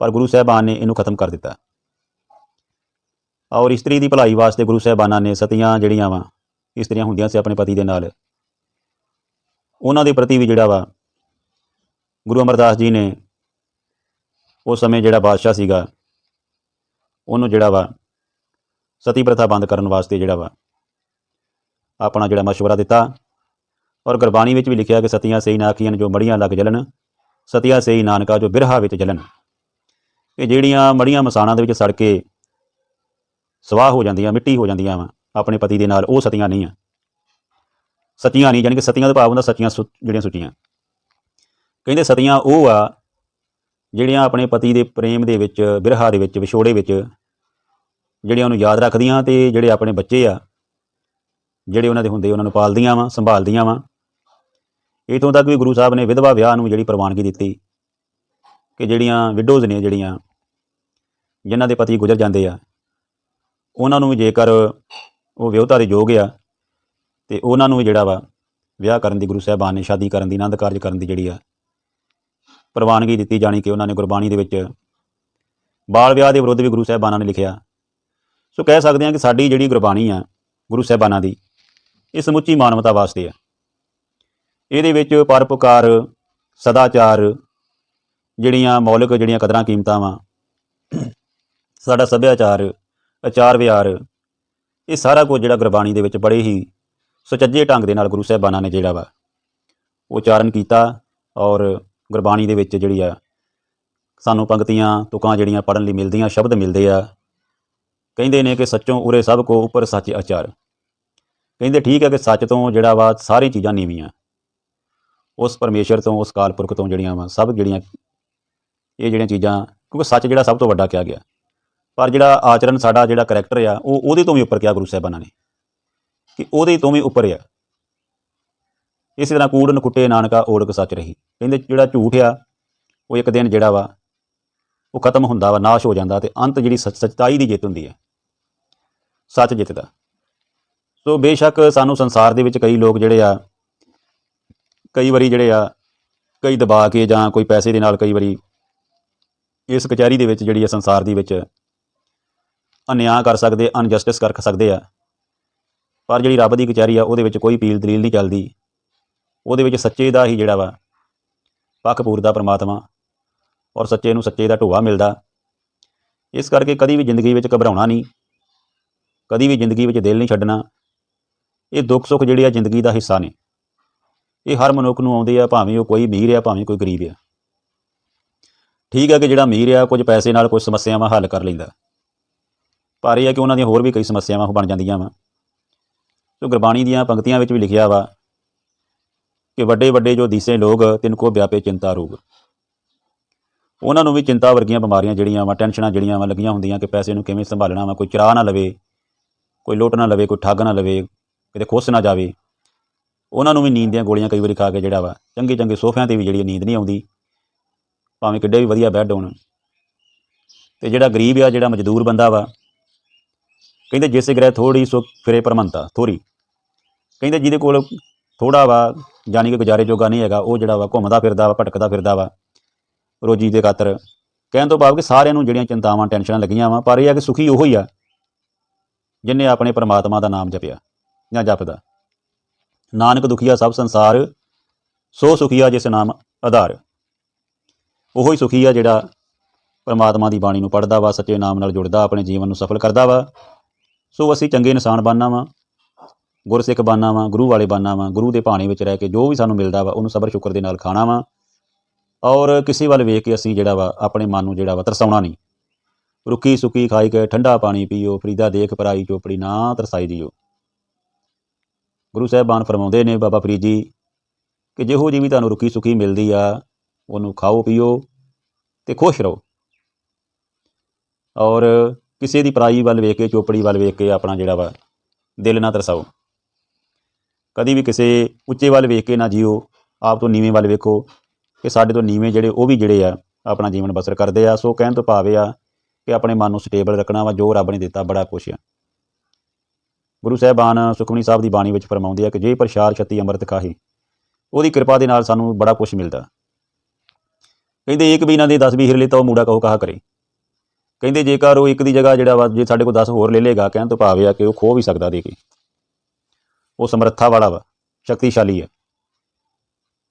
ਪਰ ਗੁਰੂ ਸਾਹਿਬਾਨ ਨੇ ਇਹਨੂੰ ਖਤਮ ਕਰ ਦਿੱਤਾ। ਔਰ ਇਸਤਰੀ ਦੀ ਭਲਾਈ ਵਾਸਤੇ ਗੁਰੂ ਸਾਹਿਬਾਨਾਂ ਨੇ ਸਤੀਆਂ ਜਿਹੜੀਆਂ ਵਾ, ਇਸਤਰੀਆਂ ਹੁੰਦੀਆਂ ਸੀ ਆਪਣੇ ਪਤੀ ਦੇ ਨਾਲ। ਉਹਨਾਂ ਦੇ ਪ੍ਰਤੀ ਵੀ ਜਿਹੜਾ ਵਾ, ਗੁਰੂ ਅਮਰਦਾਸ ਜੀ ਨੇ ਉਸ ਸਮੇਂ ਜਿਹੜਾ ਬਾਦਸ਼ਾਹ ਸੀਗਾ, ਉਹਨੂੰ ਜਿਹੜਾ ਵਾ ਸਤੀ ਪ੍ਰਥਾ ਬੰਦ ਕਰਨ ਵਾਸਤੇ ਜਿਹੜਾ ਵਾ ਆਪਣਾ ਜਿਹੜਾ ਮਸ਼ਵਰਾ ਦਿੱਤਾ ਔਰ ਗੁਰਬਾਣੀ ਵਿੱਚ ਵੀ ਲਿਖਿਆ ਕਿ ਸਤੀਆਂ ਸਹੀ ਨਾਕੀਆਂ ਜੋ ਮੜੀਆਂ ਲੱਗ ਜਲਨ, ਸਤੀਆਂ ਸਹੀ ਨਾਨਕਾ ਜੋ ਬਿਰਹਾ ਵਿੱਚ ਜਲਨ। ਇਹ ਜਿਹੜੀਆਂ ਮੜੀਆਂ ਮਸਾਣਾਂ ਦੇ ਵਿੱਚ ਸੜ ਕੇ ਸਵਾਹ ਹੋ ਜਾਂਦੀਆਂ, ਮਿੱਟੀ ਹੋ ਜਾਂਦੀਆਂ ਵਾ, ਆਪਣੇ ਪਤੀ ਦੇ ਨਾਲ, ਉਹ ਸਤੀਆਂ ਨਹੀਂ ਆ। ਸਤੀਆਂ ਨਹੀਂ, ਜਾਣੀ ਕਿ ਸਤੀਆਂ ਦਾ ਭਾਵ ਹੁੰਦਾ ਸੱਚੀਆਂ ਸੁ- ਜਿਹੜੀਆਂ ਸੁੱਚੀਆਂ। ਕਹਿੰਦੇ ਸਤੀਆਂ ਉਹ ਆ ਜਿਹੜੀਆਂ ਆਪਣੇ ਪਤੀ ਦੇ ਪ੍ਰੇਮ ਦੇ ਵਿੱਚ ਵਿਰਹਾ ਦੇ ਵਿੱਚ, ਵਿਛੋੜੇ ਵਿੱਚ ਜਿਹੜੀਆਂ ਉਹਨੂੰ ਯਾਦ ਰੱਖਦੀਆਂ ਤੇ ਜਿਹੜੇ ਆਪਣੇ ਬੱਚੇ ਆ, ਜਿਹੜੇ ਉਹਨਾਂ ਦੇ ਹੁੰਦੇ ਉਹਨਾਂ ਨੂੰ ਪਾਲਦੀਆਂ ਵਾ, ਸੰਭਾਲਦੀਆਂ ਵਾ। ਇਥੋਂ ਤੱਕ ਵੀ ਗੁਰੂ ਸਾਹਿਬ ਨੇ ਵਿਧਵਾ ਵਿਆਹ ਨੂੰ ਜਿਹੜੀ ਪ੍ਰਵਾਨਗੀ ਦਿੱਤੀ ਕਿ ਜਿਹੜੀਆਂ ਵਿਡੋਜ਼ ਨੇ ਜਿਹੜੀਆਂ, ਜਿਨ੍ਹਾਂ ਦੇ ਪਤੀ ਗੁਜ਼ਰ ਜਾਂਦੇ ਆ, ਉਹਨਾਂ ਨੂੰ ਵੀ ਜੇਕਰ ਉਹ ਵਿਆਹਤਾ ਦੇ ਯੋਗ ਆ ਤੇ ਉਹਨਾਂ ਨੂੰ ਵੀ ਜਿਹੜਾ ਵਾ ਵਿਆਹ ਕਰਨ ਦੀ ਗੁਰੂ ਸਾਹਿਬਾਨ ਨੇ, ਸ਼ਾਦੀ ਕਰਨ ਦੀ, ਆਨੰਦ ਕਾਰਜ ਕਰਨ ਦੀ ਜਿਹੜੀ ਆ ਪ੍ਰਵਾਨਗੀ ਦਿੱਤੀ ਜਾਣੀ ਕਿ ਉਹਨਾਂ ਨੇ ਗੁਰਬਾਣੀ ਦੇ ਵਿੱਚ ਬਾਲ ਵਿਆਹ ਦੇ ਵਿਰੁੱਧ ਵੀ ਗੁਰੂ ਸਾਹਿਬਾਨਾਂ ਨੇ ਲਿਖਿਆ। ਸੋ ਕਹਿ ਸਕਦੇ ਹਾਂ ਕਿ ਸਾਡੀ ਜਿਹੜੀ ਗੁਰਬਾਣੀ ਆ, ਗੁਰੂ ਸਾਹਿਬਾਨਾਂ ਦੀ, ਇਹ ਸਮੁੱਚੀ ਮਾਨਵਤਾ ਵਾਸਤੇ ਆ। ਇਹਦੇ ਵਿੱਚ ਪਰਪਕਾਰ ਸਦਾਚਾਰ, ਜਿਹੜੀਆਂ ਮੌਲਿਕ ਜਿਹੜੀਆਂ ਕਦਰਾਂ ਕੀਮਤਾਂ ਵਾ ਸਾਡਾ ਸੱਭਿਆਚਾਰ, ਆਚਾਰ ਵਿਹਾਰ, ਇਹ ਸਾਰਾ ਕੁਝ ਜਿਹੜਾ ਗੁਰਬਾਣੀ ਦੇ ਵਿੱਚ ਬੜੇ ਹੀ ਸੁਚੱਜੇ ਢੰਗ ਦੇ ਨਾਲ ਗੁਰੂ ਸਾਹਿਬਾਨਾਂ ਨੇ ਜਿਹੜਾ ਵਾ, ਉਚਾਰਨ ਕੀਤਾ ਔਰ ਗੁਰਬਾਣੀ ਦੇ ਵਿੱਚ ਜਿਹੜੀ ਆ, ਸਾਨੂੰ ਪੰਕਤੀਆਂ, ਤੁਕਾਂ ਜਿਹੜੀਆਂ ਪੜਨ ਲਈ ਮਿਲਦੀਆਂ, ਸ਼ਬਦ ਮਿਲਦੇ ਆ। ਕਹਿੰਦੇ ਨੇ ਕਿ ਸੱਚੋਂ ਉਰੇ ਸਭ ਕੋ ਉੱਪਰ ਸੱਚ ਆਚਾਰ। ਕਹਿੰਦੇ ਠੀਕ ਹੈ ਕਿ ਸੱਚ ਤੋਂ ਜਿਹੜਾ ਵਾ ਸਾਰੀ ਚੀਜ਼ਾਂ ਨੀਵੀਆਂ। ਉਸ ਪਰਮੇਸ਼ਰ ਤੋਂ, ਉਸ ਕਾਲ ਪੁਰਖ ਤੋਂ ਜਿਹੜੀਆਂ ਵਾ, ਸਭ ਜਿਹੜੀਆਂ, ਇਹ ਜਿਹੜੀਆਂ ਚੀਜ਼ਾਂ, ਕਿਉਂਕਿ ਸੱਚ ਜਿਹੜਾ ਸਭ ਤੋਂ ਵੱਡਾ ਕਿਹਾ ਗਿਆ। ਪਰ ਜਿਹੜਾ ਆਚਰਣ ਸਾਡਾ ਜਿਹੜਾ ਕਰੈਕਟਰ ਆ, ਉਹ ਉਹਦੇ ਤੋਂ ਵੀ ਉੱਪਰ ਕਿਹਾ ਗੁਰੂ ਸਾਹਿਬਾਨਾਂ ਨੇ। ਕਿ ਉਹਦੇ ਤੋਂ ਵੀ ਉੱਪਰ ਆ। ਇਸੇ ਤਰ੍ਹਾਂ ਕੂੜ ਨਕੁੱਟੇ ਨਾਨਕਾ ਓੜਕ ਸੱਚ ਰਹੀ। ਕਹਿੰਦੇ ਜਿਹੜਾ ਝੂਠ ਆ, ਉਹ ਇੱਕ ਦਿਨ ਜਿਹੜਾ ਵਾ, ਉਹ ਖਤਮ ਹੁੰਦਾ ਵਾ, ਨਾਸ਼ ਹੋ ਜਾਂਦਾ ਤੇ ਅੰਤ ਜਿਹੜੀ ਸੱਚ- ਸੱਚਾਈ ਦੀ ਜਿੱਤ ਹੁੰਦੀ ਹੈ। ਸੱਚ ਜਿੱਤਦਾ। ਸੋ ਬੇਸ਼ੱਕ ਸਾਨੂੰ ਸੰਸਾਰ ਦੇ ਵਿੱਚ ਕਈ ਲੋਕ ਜਿਹੜੇ ਆ, ਕਈ ਵਾਰੀ ਜਿਹੜੇ ਆ, ਕਈ ਦਬਾ ਕੇ ਜਾਂ ਕੋਈ ਪੈਸੇ ਦੇ ਨਾਲ ਕਈ ਵਾਰੀ ਇਸ ਕਚਹਿਰੀ ਦੇ ਵਿੱਚ ਜਿਹੜੀ ਆ ਸੰਸਾਰ ਦੀ ਵਿੱਚ ਅਨਿਆਂ ਕਰ ਸਕਦੇ, ਅਨਜਸਟਿਸ ਕਰ ਸਕਦੇ ਆ। ਪਰ ਜਿਹੜੀ ਰੱਬ ਦੀ ਕਚਹਿਰੀ ਆ, ਉਹਦੇ ਵਿੱਚ ਕੋਈ ਪੀਲ ਦਲੀਲ ਨਹੀਂ ਚੱਲਦੀ। ਉਹਦੇ ਵਿੱਚ ਸੱਚੇ ਦਾ ਹੀ ਜਿਹੜਾ ਵਾ ਪੱਖ ਪੂਰਦਾ ਪ੍ਰਮਾਤਮਾ ਔਰ ਸੱਚੇ ਨੂੰ ਸੱਚੇ ਦਾ ਢੋਆ ਮਿਲਦਾ। ਇਸ ਕਰਕੇ ਕਦੀ ਵੀ ਜ਼ਿੰਦਗੀ ਵਿੱਚ ਘਬਰਾਉਣਾ ਨਹੀਂ, ਕਦੀ ਵੀ ਜ਼ਿੰਦਗੀ ਵਿੱਚ ਦਿਲ ਨਹੀਂ ਛੱਡਣਾ। ਇਹ ਦੁੱਖ ਸੁੱਖ ਜਿਹੜੇ ਆ ਜ਼ਿੰਦਗੀ ਦਾ ਹਿੱਸਾ ਨੇ। ਇਹ ਹਰ ਮਨੁੱਖ ਨੂੰ ਆਉਂਦੇ ਆ, ਭਾਵੇਂ ਉਹ ਕੋਈ ਅਮੀਰ ਆ, ਭਾਵੇਂ ਕੋਈ ਗਰੀਬ ਆ। ਠੀਕ ਹੈ ਕਿ ਜਿਹੜਾ ਅਮੀਰ ਆ, ਕੁਝ ਪੈਸੇ ਨਾਲ ਕੁਝ ਸਮੱਸਿਆਵਾਂ ਹੱਲ ਕਰ ਲੈਂਦਾ। ਪਰ ਇਹ ਹੈ ਕਿ ਉਹਨਾਂ ਦੀਆਂ ਹੋਰ ਵੀ ਕਈ ਸਮੱਸਿਆਵਾਂ ਬਣ ਜਾਂਦੀਆਂ ਵਾ। ਸੋ ਗੁਰਬਾਣੀ ਦੀਆਂ ਪੰਕਤੀਆਂ ਵਿੱਚ ਵੀ ਲਿਖਿਆ ਵਾ ਕਿ ਵੱਡੇ ਵੱਡੇ ਜੋ ਦੀਸੇ ਲੋਗ ਤਿੰਨ ਕੋ ਵਿਆਪੇ ਚਿੰਤਾ ਰੋਗ। ਉਹਨਾਂ ਨੂੰ ਵੀ ਚਿੰਤਾ ਵਰਗੀਆਂ ਬਿਮਾਰੀਆਂ ਜਿਹੜੀਆਂ ਵਾ, ਟੈਨਸ਼ਨਾਂ ਜਿਹੜੀਆਂ ਵਾ ਲੱਗੀਆਂ ਹੁੰਦੀਆਂ ਕਿ ਪੈਸੇ ਨੂੰ ਕਿਵੇਂ ਸੰਭਾਲਣਾ ਵਾ, ਕੋਈ ਚਰਾ ਨਾ ਲਵੇ, ਕੋਈ ਲੁੱਟ ਨਾ ਲਵੇ, ਕੋਈ ਠੱਗ ਨਾ ਲਵੇ, ਕਿਤੇ ਖੁੱਸ ਨਾ ਜਾਵੇ। ਉਹਨਾਂ ਨੂੰ ਵੀ ਨੀਂਦ ਦੀਆਂ ਗੋਲੀਆਂ ਕਈ ਵਾਰੀ ਖਾ ਕੇ ਜਿਹੜਾ ਵਾ, ਚੰਗੇ ਚੰਗੇ ਸੋਫਿਆਂ ਤੇ ਵੀ ਜਿਹੜੀ ਨੀਂਦ ਨਹੀਂ ਆਉਂਦੀ, ਭਾਵੇਂ ਕਿੱਡੇ ਵੀ ਵਧੀਆ ਬੈੱਡ ਹੋਣ। ਤੇ ਜਿਹੜਾ ਗਰੀਬ ਆ, ਜਿਹੜਾ ਮਜ਼ਦੂਰ ਬੰਦਾ ਵਾ, ਕਹਿੰਦੇ ਜਿਸੇ ਗ੍ਰਹਿ ਥੋੜੀ ਸੋ ਫਿਰੇ ਪਰਮੰਤਾ ਥੋੜੀ ਕਹਿੰਦੇ ਜਿਹਦੇ ਕੋਲ ਥੋੜਾ ਵਾ ਜਾਨੀ ਕਿ ਗੁਜ਼ਾਰੇ ਜੋਗਾ ਨਹੀਂ ਹੈਗਾ, ਉਹ ਜਿਹੜਾ ਵਾ ਘੁੰਮਦਾ ਫਿਰਦਾ ਵਾ, ਭਟਕਦਾ ਫਿਰਦਾ ਵਾ, ਰੋਜੀ ਦੇ ਖਾਤਰ। ਕਹਿਣ ਤੋਂ ਭਾਵ ਕਿ ਸਾਰਿਆਂ ਨੂੰ ਜਿਹੜੀਆਂ ਚਿੰਤਾਵਾਂ, ਟੈਨਸ਼ਨਾਂ ਲੱਗੀਆਂ ਵਾ, ਪਰ ਇਹ ਆ ਕਿ ਸੁਖੀ ਉਹੋ ਹੀ ਆ, ਜਿਨੇ ਆਪਣੇ ਪਰਮਾਤਮਾ ਦਾ ਨਾਮ ਜਪਿਆ ਜਾਂ ਜਪਦਾ। ਨਾਨਕ ਦੁਖੀਆ ਸਭ ਸੰਸਾਰ, ਸੋ ਸੁਖੀਆ ਜਿਸ ਨਾਮ ਆਧਾਰ। ਉਹੋ ਹੀ ਸੁਖੀ ਆ ਜਿਹੜਾ ਪਰਮਾਤਮਾ ਦੀ ਬਾਣੀ ਨੂੰ ਪੜ੍ਹਦਾ ਵਾ, ਸੱਚੇ ਨਾਮ ਨਾਲ ਜੁੜਦਾ, ਆਪਣੇ ਜੀਵਨ ਨੂੰ ਸਫਲ ਕਰਦਾ ਵਾ। ਸੋ ਅਸੀਂ ਚੰਗੇ ਇਨਸਾਨ ਬਣਨਾ ਵਾ ਗੁਰਸਿੱਖ ਬਣਨਾ ਵਾ, ਗੁਰੂ ਵਾਲੇ ਬਣਨਾ ਵਾ, ਗੁਰੂ ਦੇ ਭਾਣੇ ਵਿੱਚ ਰਹਿ ਕੇ ਜੋ ਵੀ ਸਾਨੂੰ ਮਿਲਦਾ ਵਾ, ਉਹਨੂੰ ਸਬਰ ਸ਼ੁਕਰ ਦੇ ਨਾਲ ਖਾਣਾ ਵਾ। ਔਰ ਕਿਸੇ ਵੱਲ ਵੇਖ ਕੇ ਅਸੀਂ ਜਿਹੜਾ ਵਾ, ਆਪਣੇ ਮਨ ਨੂੰ ਜਿਹੜਾ ਵਾ ਤਰਸਾਉਣਾ ਨਹੀਂ। ਰੁੱਕੀ ਸੁੱਕੀ ਖਾਈ ਕੇ ਠੰਡਾ ਪਾਣੀ ਪੀਓ, ਫਰੀਦਾ ਦੇਖ ਪਰਾਈ ਚੋਪੜੀ ਨਾ ਤਰਸਾਈ ਜੀਓ ਗੁਰੂ ਸਾਹਿਬਾਨ ਫਰਮਾਉਂਦੇ ਨੇ, ਬਾਬਾ ਫਰੀਦ ਜੀ, ਕਿ ਜਿਹੋ ਜਿਹੀ ਵੀ ਤੁਹਾਨੂੰ ਰੁੱਕੀ ਸੁੱਕੀ ਮਿਲਦੀ ਆ, ਉਹਨੂੰ ਖਾਓ, ਪੀਓ ਤੇ ਖੁਸ਼ ਰਹੋ। ਔਰ ਕਿਸੇ ਦੀ ਪਰਾਈ ਵੱਲ ਵੇਖ ਕੇ, ਚੋਪੜੀ ਵੱਲ ਵੇਖ ਕੇ ਆਪਣਾ ਜਿਹੜਾ ਵਾ, ਦਿਲ ਨਾ ਤਰਸਾਓ। ਕਦੀ ਵੀ ਕਿਸੇ ਉੱਚੇ ਵੱਲ ਵੇਖ ਕੇ ਨਾ ਜੀਓ, ਆਪ ਤੋਂ ਨੀਵੇਂ ਵੱਲ ਵੇਖੋ ਕਿ ਸਾਡੇ ਤੋਂ ਨੀਵੇਂ ਜਿਹੜੇ ਉਹ ਵੀ ਜਿਹੜੇ ਆ, ਆਪਣਾ ਜੀਵਨ ਬਸਰ ਕਰਦੇ ਆ, ਸੋ ਕਹਿਣ ਤੋਂ ਭਾਵ ਇਹ ਆ ਕਿ ਆਪਣੇ ਮਨ ਨੂੰ ਸਟੇਬਲ ਰੱਖਣਾ ਵਾ, ਜੋ ਰੱਬ ਨੇ ਦਿੱਤਾ, ਬੜਾ ਕੁਛ ਆ। ਗੁਰੂ ਸਾਹਿਬਾਨ ਸੁਖਮਨੀ ਸਾਹਿਬ ਦੀ ਬਾਣੀ ਵਿੱਚ ਫਰਮਾਉਂਦੇ ਆ ਕਿ ਜੇ ਪ੍ਰਸ਼ਾਦ ਛਤੀ ਅੰਮ੍ਰਿਤ ਖਾਹੀ, ਉਹਦੀ ਕਿਰਪਾ ਦੇ ਨਾਲ ਸਾਨੂੰ ਬੜਾ ਕੁਛ ਮਿਲਦਾ। ਕਹਿੰਦੇ ਇੱਕ ਵੀ ਇਹਨਾਂ ਦੇ 10 ਵੀ ਹਿਰਲੇ ਤਾਂ ਉਹ ਮੂੜਾ ਕਹੋ ਕਹਾ ਕਰੇ। ਕਹਿੰਦੇ ਜੇਕਰ ਉਹ ਇੱਕ ਦੀ ਜਗ੍ਹਾ ਜਿਹੜਾ ਵਾ, ਜੇ ਸਾਡੇ ਕੋਲ 10 ਹੋਰ ਲੈ ਲੇਗਾ ਕਹਿਣ ਤੋਂ ਭਾਵ ਆ ਕਿ ਉਹ ਖੋ ਵੀ ਸਕਦਾ ਦੇ ਕੇ। ਉਹ ਸਮਰੱਥਾ ਵਾਲਾ ਵਾ, ਸ਼ਕਤੀਸ਼ਾਲੀ ਆ।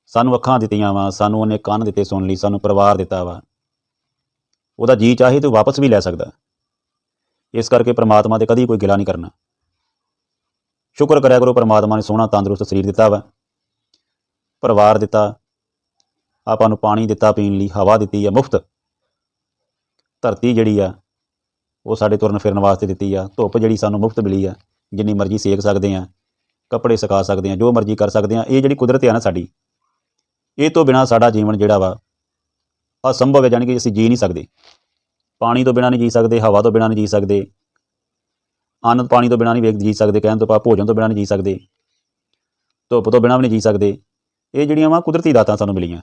ਸਾਨੂੰ ਅੱਖਾਂ ਦਿੱਤੀਆਂ ਵਾ, ਸਾਨੂੰ ਉਹਨੇ ਕੰਨ ਦਿੱਤੇ ਸੁਣ ਲਈ, ਸਾਨੂੰ ਪਰਿਵਾਰ ਦਿੱਤਾ ਵਾ। ਉਹਦਾ ਜੀ ਚਾਹੇ ਤਾਂ ਵਾਪਸ ਵੀ ਲੈ ਸਕਦਾ। ਇਸ ਕਰਕੇ ਪ੍ਰਮਾਤਮਾ ਤੇ ਕਦੀ ਕੋਈ ਗਿਲਾ ਨਹੀਂ ਕਰਨਾ। ਸ਼ੁਕਰ ਕਰਿਆ ਕਰੋ ਪ੍ਰਮਾਤਮਾ ਨੇ ਸੋਹਣਾ, ਤੰਦਰੁਸਤ ਸਰੀਰ ਦਿੱਤਾ ਵਾ। ਪਰਿਵਾਰ ਦਿੱਤਾ। ਆਪਾਂ ਨੂੰ ਪਾਣੀ ਦਿੱਤਾ ਪੀਣ ਲਈ, ਹਵਾ ਦਿੱਤੀ ਆ, ਮੁਫਤ। ਧਰਤੀ ਜਿਹੜੀ ਆ, ਉਹ ਸਾਡੇ ਤੁਰਨ ਫਿਰਨ ਵਾਸਤੇ ਦਿੱਤੀ ਆ। ਧੁੱਪ ਜਿਹੜੀ ਸਾਨੂੰ ਮੁਫਤ ਮਿਲੀ ਆ, ਜਿੰਨੀ ਮਰਜ਼ੀ ਸੇਕ ਸਕਦੇ ਆ। ਕੱਪੜੇ ਸੁਕਾ ਸਕਦੇ ਆ ਜੋ ਮਰਜ਼ੀ ਕਰ ਸਕਦੇ ਆ ਇਹ ਜਿਹੜੀ ਕੁਦਰਤ ਆ ਨਾ ਸਾਡੀ, ਇਹ ਤੋਂ ਬਿਨਾ ਸਾਡਾ ਜੀਵਨ ਜਿਹੜਾ ਵਾ ਅਸੰਭਵ ਹੈ ਯਾਨੀ ਕਿ ਅਸੀਂ ਜੀ ਨਹੀਂ ਸਕਦੇ। ਪਾਣੀ ਤੋਂ ਬਿਨਾ ਨਹੀਂ ਜੀ ਸਕਦੇ, ਹਵਾ ਤੋਂ ਬਿਨਾ ਨਹੀਂ ਜੀ ਸਕਦੇ ਅੰਨ ਪਾਣੀ ਤੋਂ ਬਿਨਾ ਨਹੀਂ ਵੇਖ ਜੀ ਸਕਦੇ, ਕਹਿਣ ਤੋਂ ਭਾਵ ਭੋਜਨ ਤੋਂ ਬਿਨਾ ਨਹੀਂ ਜੀ ਸਕਦੇ, ਧੁੱਪ ਤੋਂ ਬਿਨਾ ਵੀ ਨਹੀਂ ਜੀ ਸਕਦੇ, ਇਹ ਜਿਹੜੀਆਂ ਵਾ ਕੁਦਰਤੀ ਦਾਤਾਂ ਸਾਨੂੰ ਮਿਲੀਆਂ।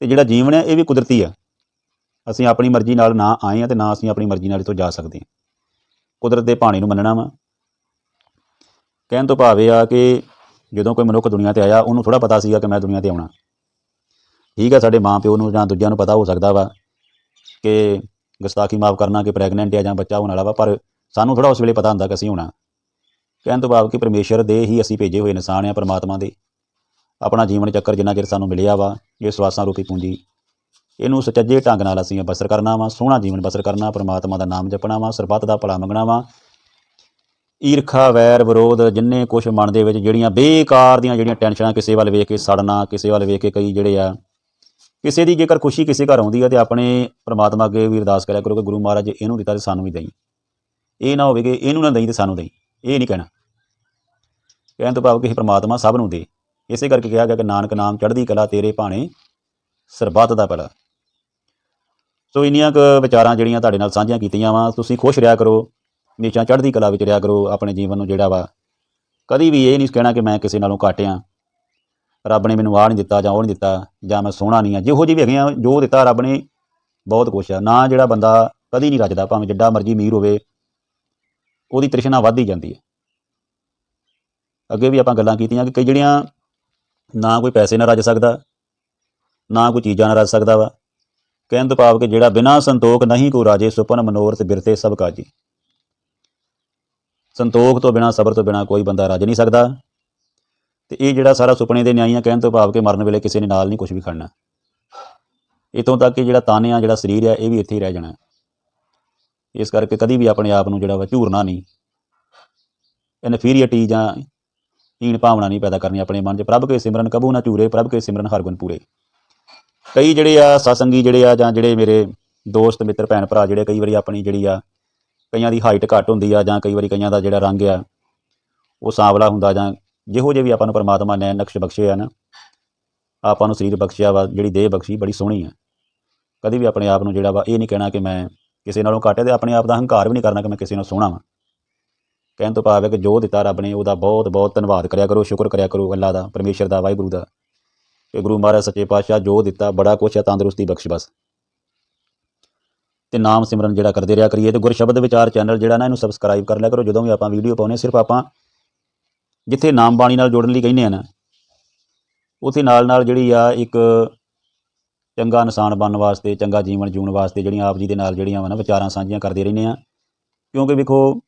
ਤੇ ਜਿਹੜਾ ਜੀਵਨ ਹੈ, ਇਹ ਵੀ ਕੁਦਰਤੀ ਆ। ਅਸੀਂ ਆਪਣੀ ਮਰਜ਼ੀ ਨਾਲ ਨਾ ਆਏ ਆ ਤੇ ਨਾ ਅਸੀਂ ਆਪਣੀ ਮਰਜ਼ੀ ਨਾਲ ਇਥੋਂ ਜਾ ਸਕਦੇ ਹਾਂ। ਕੁਦਰਤ ਦੇ ਪਾਣੀ ਨੂੰ ਮੰਨਣਾ ਵਾ। ਕਹਿਣ ਤੋਂ ਭਾਵ ਇਹ ਆ ਕਿ ਜਦੋਂ ਕੋਈ ਮਨੁੱਖ ਦੁਨੀਆ ਤੇ ਆਇਆ, ਉਹਨੂੰ ਥੋੜਾ ਪਤਾ ਸੀਗਾ ਕਿ ਮੈਂ ਦੁਨੀਆ ਤੇ ਆਉਣਾ। ਠੀਕ ਹੈ ਸਾਡੇ ਮਾਂ ਪਿਓ ਨੂੰ ਜਾਂ ਦੂਜਿਆਂ ਨੂੰ ਪਤਾ ਹੋ ਸਕਦਾ ਵਾ ਕਿ ਗਸਤਾਖੀ ਮਾਫ ਕਰਨਾ, ਕਿ ਪ੍ਰੈਗਨੈਂਟ ਆ ਜਾਂ ਬੱਚਾ ਹੋਣ ਵਾਲਾ ਵਾ, ਪਰ ਸਾਨੂੰ ਥੋੜਾ ਉਸ ਵੇਲੇ ਪਤਾ ਹੁੰਦਾ ਕਿ ਅਸੀਂ ਹੋਣਾ। ਕਹਿਣ ਤੋਂ ਭਾਵ ਕਿ ਪਰਮੇਸ਼ਰ ਦੇ ਹੀ ਅਸੀਂ ਭੇਜੇ ਹੋਏ ਇਨਸਾਨ ਆ, ਪਰਮਾਤਮਾ ਦੇ। ਆਪਣਾ ਜੀਵਨ ਚੱਕਰ ਜਿੰਨਾ ਚਿਰ ਸਾਨੂੰ ਮਿਲਿਆ ਵਾ, ਇਹ ਸਵਾਸਾਂ ਰੂਪੀ ਪੂੰਜੀ। ਇਹਨੂੰ ਸੁਚੱਜੇ ਢੰਗ ਨਾਲ ਅਸੀਂ ਬਸਰ ਕਰਨਾ ਵਾ, ਸੋਹਣਾ ਜੀਵਨ ਬਸਰ ਕਰਨਾ, ਪਰਮਾਤਮਾ ਦਾ ਨਾਮ ਜਪਣਾ ਵਾ, ਸਰਬੱਤ ਦਾ ਭਲਾ ਮੰਗਣਾ ਵਾ ਈਰਖਾ, ਵੈਰ, ਵਿਰੋਧ ਜਿੰਨੇ ਕੁਛ ਮਨ ਦੇ ਵਿੱਚ ਜਿਹੜੀਆਂ ਬੇਕਾਰ ਦੀਆਂ ਜਿਹੜੀਆਂ ਟੈਨਸ਼ਨਾਂ ਕਿਸੇ ਵੱਲ ਵੇਖ ਕੇ ਸੜਨਾ, ਕਿਸੇ ਵੱਲ ਵੇਖ ਕੇ ਕਈ ਜਿਹੜੇ ਆ, ਕਿਸੇ ਦੀ ਜੇਕਰ ਖੁਸ਼ੀ ਕਿਸੇ ਘਰ ਆਉਂਦੀ ਹੈ ਤੇ ਆਪਣੇ ਪ੍ਰਮਾਤਮਾ ਅੱਗੇ ਵੀ ਅਰਦਾਸ ਕਰਿਆ ਕਰੋ ਕਿ ਗੁਰੂ ਮਹਾਰਾਜ ਇਹਨੂੰ ਦਿੱਤਾ ਤੇ ਸਾਨੂੰ ਵੀ ਦੇਈ। ਇਹ ਨਾ ਹੋਵੇ ਕਿ ਇਹਨੂੰ ਨਾ ਦੇਈ ਤੇ ਸਾਨੂੰ ਦੇਈ। ਇਹ ਨਹੀਂ ਕਹਿਣਾ। ਕਹਿਣ ਤੋਂ ਭਾਵ ਕਿ ਇਹ ਪ੍ਰਮਾਤਮਾ ਸਭ ਨੂੰ ਦੇ। ਇਸੇ ਕਰਕੇ ਕਿਹਾ ਗਿਆ ਕਿ ਨਾਨਕ ਨਾਮ ਚੜ੍ਹਦੀ ਕਲਾ ਤੇਰੇ ਭਾਣੇ ਸਰਬੱਤ ਦਾ ਭਲਾ। ਸੋ ਇੰਨੀਆਂ ਕੁ ਵਿਚਾਰਾਂ ਜਿਹੜੀਆਂ ਤੁਹਾਡੇ ਨਾਲ ਸਾਂਝੀਆਂ ਕੀਤੀਆਂ ਵਾ, ਤੁਸੀਂ ਖੁਸ਼ ਰਿਹਾ ਕਰੋ। ਹਮੇਸ਼ਾ ਚੜ੍ਹਦੀ ਕਲਾ ਵਿੱਚ ਰਿਹਾ ਕਰੋ, ਆਪਣੇ ਜੀਵਨ ਨੂੰ ਜਿਹੜਾ ਵਾ। ਕਦੀ ਵੀ ਇਹ ਨਹੀਂ ਕਹਿਣਾ ਕਿ ਮੈਂ ਕਿਸੇ ਨਾਲੋਂ ਘੱਟ ਆ। ਰੱਬ ਨੇ ਮੈਨੂੰ ਆਹ ਨਹੀਂ ਦਿੱਤਾ ਜਾਂ ਉਹ ਨਹੀਂ ਦਿੱਤਾ, ਜਾਂ ਮੈਂ ਸੋਹਣਾ ਨਹੀਂ ਆ। ਜਿਹੋ ਜਿਹੀ ਵੀ ਹੈਗੇ ਆ ਜੋ ਦਿੱਤਾ ਰੱਬ ਨੇ, ਬਹੁਤ ਕੁਛ ਆ। ਨਾ ਜਿਹੜਾ ਬੰਦਾ ਕਦੀ ਨਹੀਂ ਰੱਜਦਾ, ਭਾਵੇਂ ਜਿੱਡਾ ਮਰਜ਼ੀ ਅਮੀਰ ਹੋਵੇ, ਉਹਦੀ ਤ੍ਰਿਸ਼ਨਾ ਵੱਧ ਹੀ ਜਾਂਦੀ ਹੈ। ਅੱਗੇ ਵੀ ਆਪਾਂ ਗੱਲਾਂ ਕੀਤੀਆਂ ਕਿ ਕਈ ਜਿਹੜੀਆਂ ਨਾ ਕੋਈ ਪੈਸੇ ਨਾਲ ਰੱਜ ਸਕਦਾ, ਨਾ ਕੋਈ ਚੀਜ਼ਾਂ ਨਾਲ ਰੱਜ ਸਕਦਾ ਵਾ। ਕਹਿਣ ਤੋਂ ਭਾਵ ਕਿ ਜਿਹੜਾ ਬਿਨਾਂ ਸੰਤੋਖ ਨਹੀਂ ਕੋ ਰਾਜੇ, ਸੁਪਨ, ਮਨੋਰਥ, ਬਿਰਤੇ ਸਭ ਕਾਜੀ। ਸੰਤੋਖ ਤੋਂ ਬਿਨਾਂ, ਸਬਰ ਤੋਂ ਬਿਨਾਂ ਕੋਈ ਬੰਦਾ ਰੱਜ ਨਹੀਂ ਸਕਦਾ। ਤੇ ਇਹ ਜਿਹੜਾ ਸਾਰਾ ਸੁਪਨੇ ਦੇ ਨਿਆਈਆਂ ਕਹਿਣ ਤੋਂ ਭਾਵ ਕਿ ਮਰਨ ਵੇਲੇ ਕਿਸੇ ਨੇ ਨਾਲ ਨਹੀਂ ਕੁਝ ਵੀ ਖੜਨਾ। ਇਤੋਂ ਤੱਕ ਕਿ ਜਿਹੜਾ ਤਾਨਿਆ ਜਿਹੜਾ ਸਰੀਰ ਹੈ ਇਹ ਵੀ ਇੱਥੇ ਹੀ ਰਹਿ ਜਾਣਾ। ਇਸ ਕਰਕੇ ਕਦੀ ਵੀ ਆਪਣੇ ਆਪ ਨੂੰ ਜਿਹੜਾ ਵਾ ਝੂਰਨਾ ਨਹੀਂ। ਇਨਫੀਰੀਅਰਟੀ ਜਾਂ ਹੀਣ ਭਾਵਨਾ ਨਹੀਂ ਪੈਦਾ ਕਰਨੀ ਆਪਣੇ ਮਨ 'ਚ। ਪ੍ਰਭ ਕੇ ਸਿਮਰਨ ਕਬੂ ਨਾ ਝੂਰੇ, ਪ੍ਰਭ ਕੇ ਸਿਮਰਨ ਹਰ ਗੁਣ ਪੂਰੇ। ਕਈ ਜਿਹੜੇ ਆ ਸਤਸੰਗੀ ਜਿਹੜੇ ਆ ਜਾਂ ਜਿਹੜੇ ਮੇਰੇ ਦੋਸਤ, ਮਿੱਤਰ, ਭੈਣ, ਭਰਾ ਜਿਹੜੇ ਕਈ ਵਾਰੀ ਆਪਣੀ ਜਿਹੜੀ ਆ ਕਈਆਂ ਦੀ ਹਾਈਟ ਘੱਟ ਹੁੰਦੀ ਆ ਜਾਂ ਕਈ ਵਾਰੀ ਕਈਆਂ ਦਾ ਜਿਹੜਾ ਰੰਗ ਆ, ਉਹ ਸਾਂਵਲਾ ਹੁੰਦਾ ਜਾਂ ਜਿਹੋ ਜਿਹੇ ਵੀ ਆਪਾਂ ਨੂੰ ਪਰਮਾਤਮਾ ਨੇ ਨਕਸ਼ ਬਖਸ਼ੇ ਆ ਨਾ, ਆਪਾਂ ਨੂੰ ਸਰੀਰ ਬਖਸ਼ਿਆ ਵਾ, ਜਿਹੜੀ ਦੇਹ ਬਖਸ਼ੀ ਬੜੀ ਸੋਹਣੀ ਆ। ਕਦੀ ਵੀ ਆਪਣੇ ਆਪ ਨੂੰ ਜਿਹੜਾ ਵਾ, ਇਹ ਨਹੀਂ ਕਹਿਣਾ ਕਿ ਮੈਂ ਕਿਸੇ ਨਾਲੋਂ ਘੱਟ ਹੈ ਤੇ ਆਪਣੇ ਆਪ ਦਾ ਹੰਕਾਰ ਵੀ ਨਹੀਂ ਕਰਨਾ ਕਿ ਮੈਂ ਕਿਸੇ ਨਾਲ ਸੋਹਣਾ ਵਾਂ। ਕਹਿਣ ਤੋਂ ਭਾਵ ਹੈ ਕਿ ਜੋ ਦਿੱਤਾ ਰੱਬ ਨੇ, ਉਹਦਾ ਬਹੁਤ ਬਹੁਤ ਧੰਨਵਾਦ ਕਰਿਆ ਕਰੋ, ਸ਼ੁਕਰ ਕਰਿਆ ਕਰੋ ਅੱਲਾ ਦਾ, ਪਰਮੇਸ਼ਰ ਦਾ, ਵਾਹਿਗੁਰੂ ਦਾ। ਕਿ ਗੁਰੂ ਮਹਾਰਾਜ ਸੱਚੇ ਪਾਤਸ਼ਾਹ ਜੋ ਦਿੱਤਾ, ਬੜਾ ਕੁਛ ਹੈ ਤੰਦਰੁਸਤੀ ਬਖਸ਼ ਬਸ। ਤੇ ਨਾਮ ਸਿਮਰਨ ਜਿਹੜਾ ਕਰਦੇ ਰਿਹਾ ਕਰੀਏ ਤੇ ਗੁਰਸ਼ਬਦ ਵਿਚਾਰ ਚੈਨਲ ਜਿਹੜਾ ਨਾ ਇਹਨੂੰ ਸਬਸਕ੍ਰਾਈਬ ਕਰ ਲਿਆ ਕਰੋ। ਜਦੋਂ ਵੀ ਆਪਾਂ ਵੀਡੀਓ ਪਾਉਨੇ ਸਿਰਫ ਆਪਾਂ ਜਿੱਥੇ ਨਾਮ ਬਾਣੀ ਨਾਲ ਜੋੜਨ ਲਈ ਕਹਿੰਦੇ ਆ ਨਾ, ਉਥੇ ਨਾਲ ਨਾਲ ਜਿਹੜੀ ਆ ਇੱਕ ਚੰਗਾ ਇਨਸਾਨ ਬਣਨ ਵਾਸਤੇ, ਚੰਗਾ ਜੀਵਨ ਜਿਉਣ ਵਾਸਤੇ ਜਿਹੜੀਆਂ ਆਪ ਜੀ ਦੇ ਨਾਲ ਜਿਹੜੀਆਂ ਵਾ ਨਾ ਵਿਚਾਰਾਂ ਸਾਂਝੀਆਂ ਕਰਦੇ ਰਹਿੰਦੇ ਆ ਕਿਉਂਕਿ ਵੇਖੋ,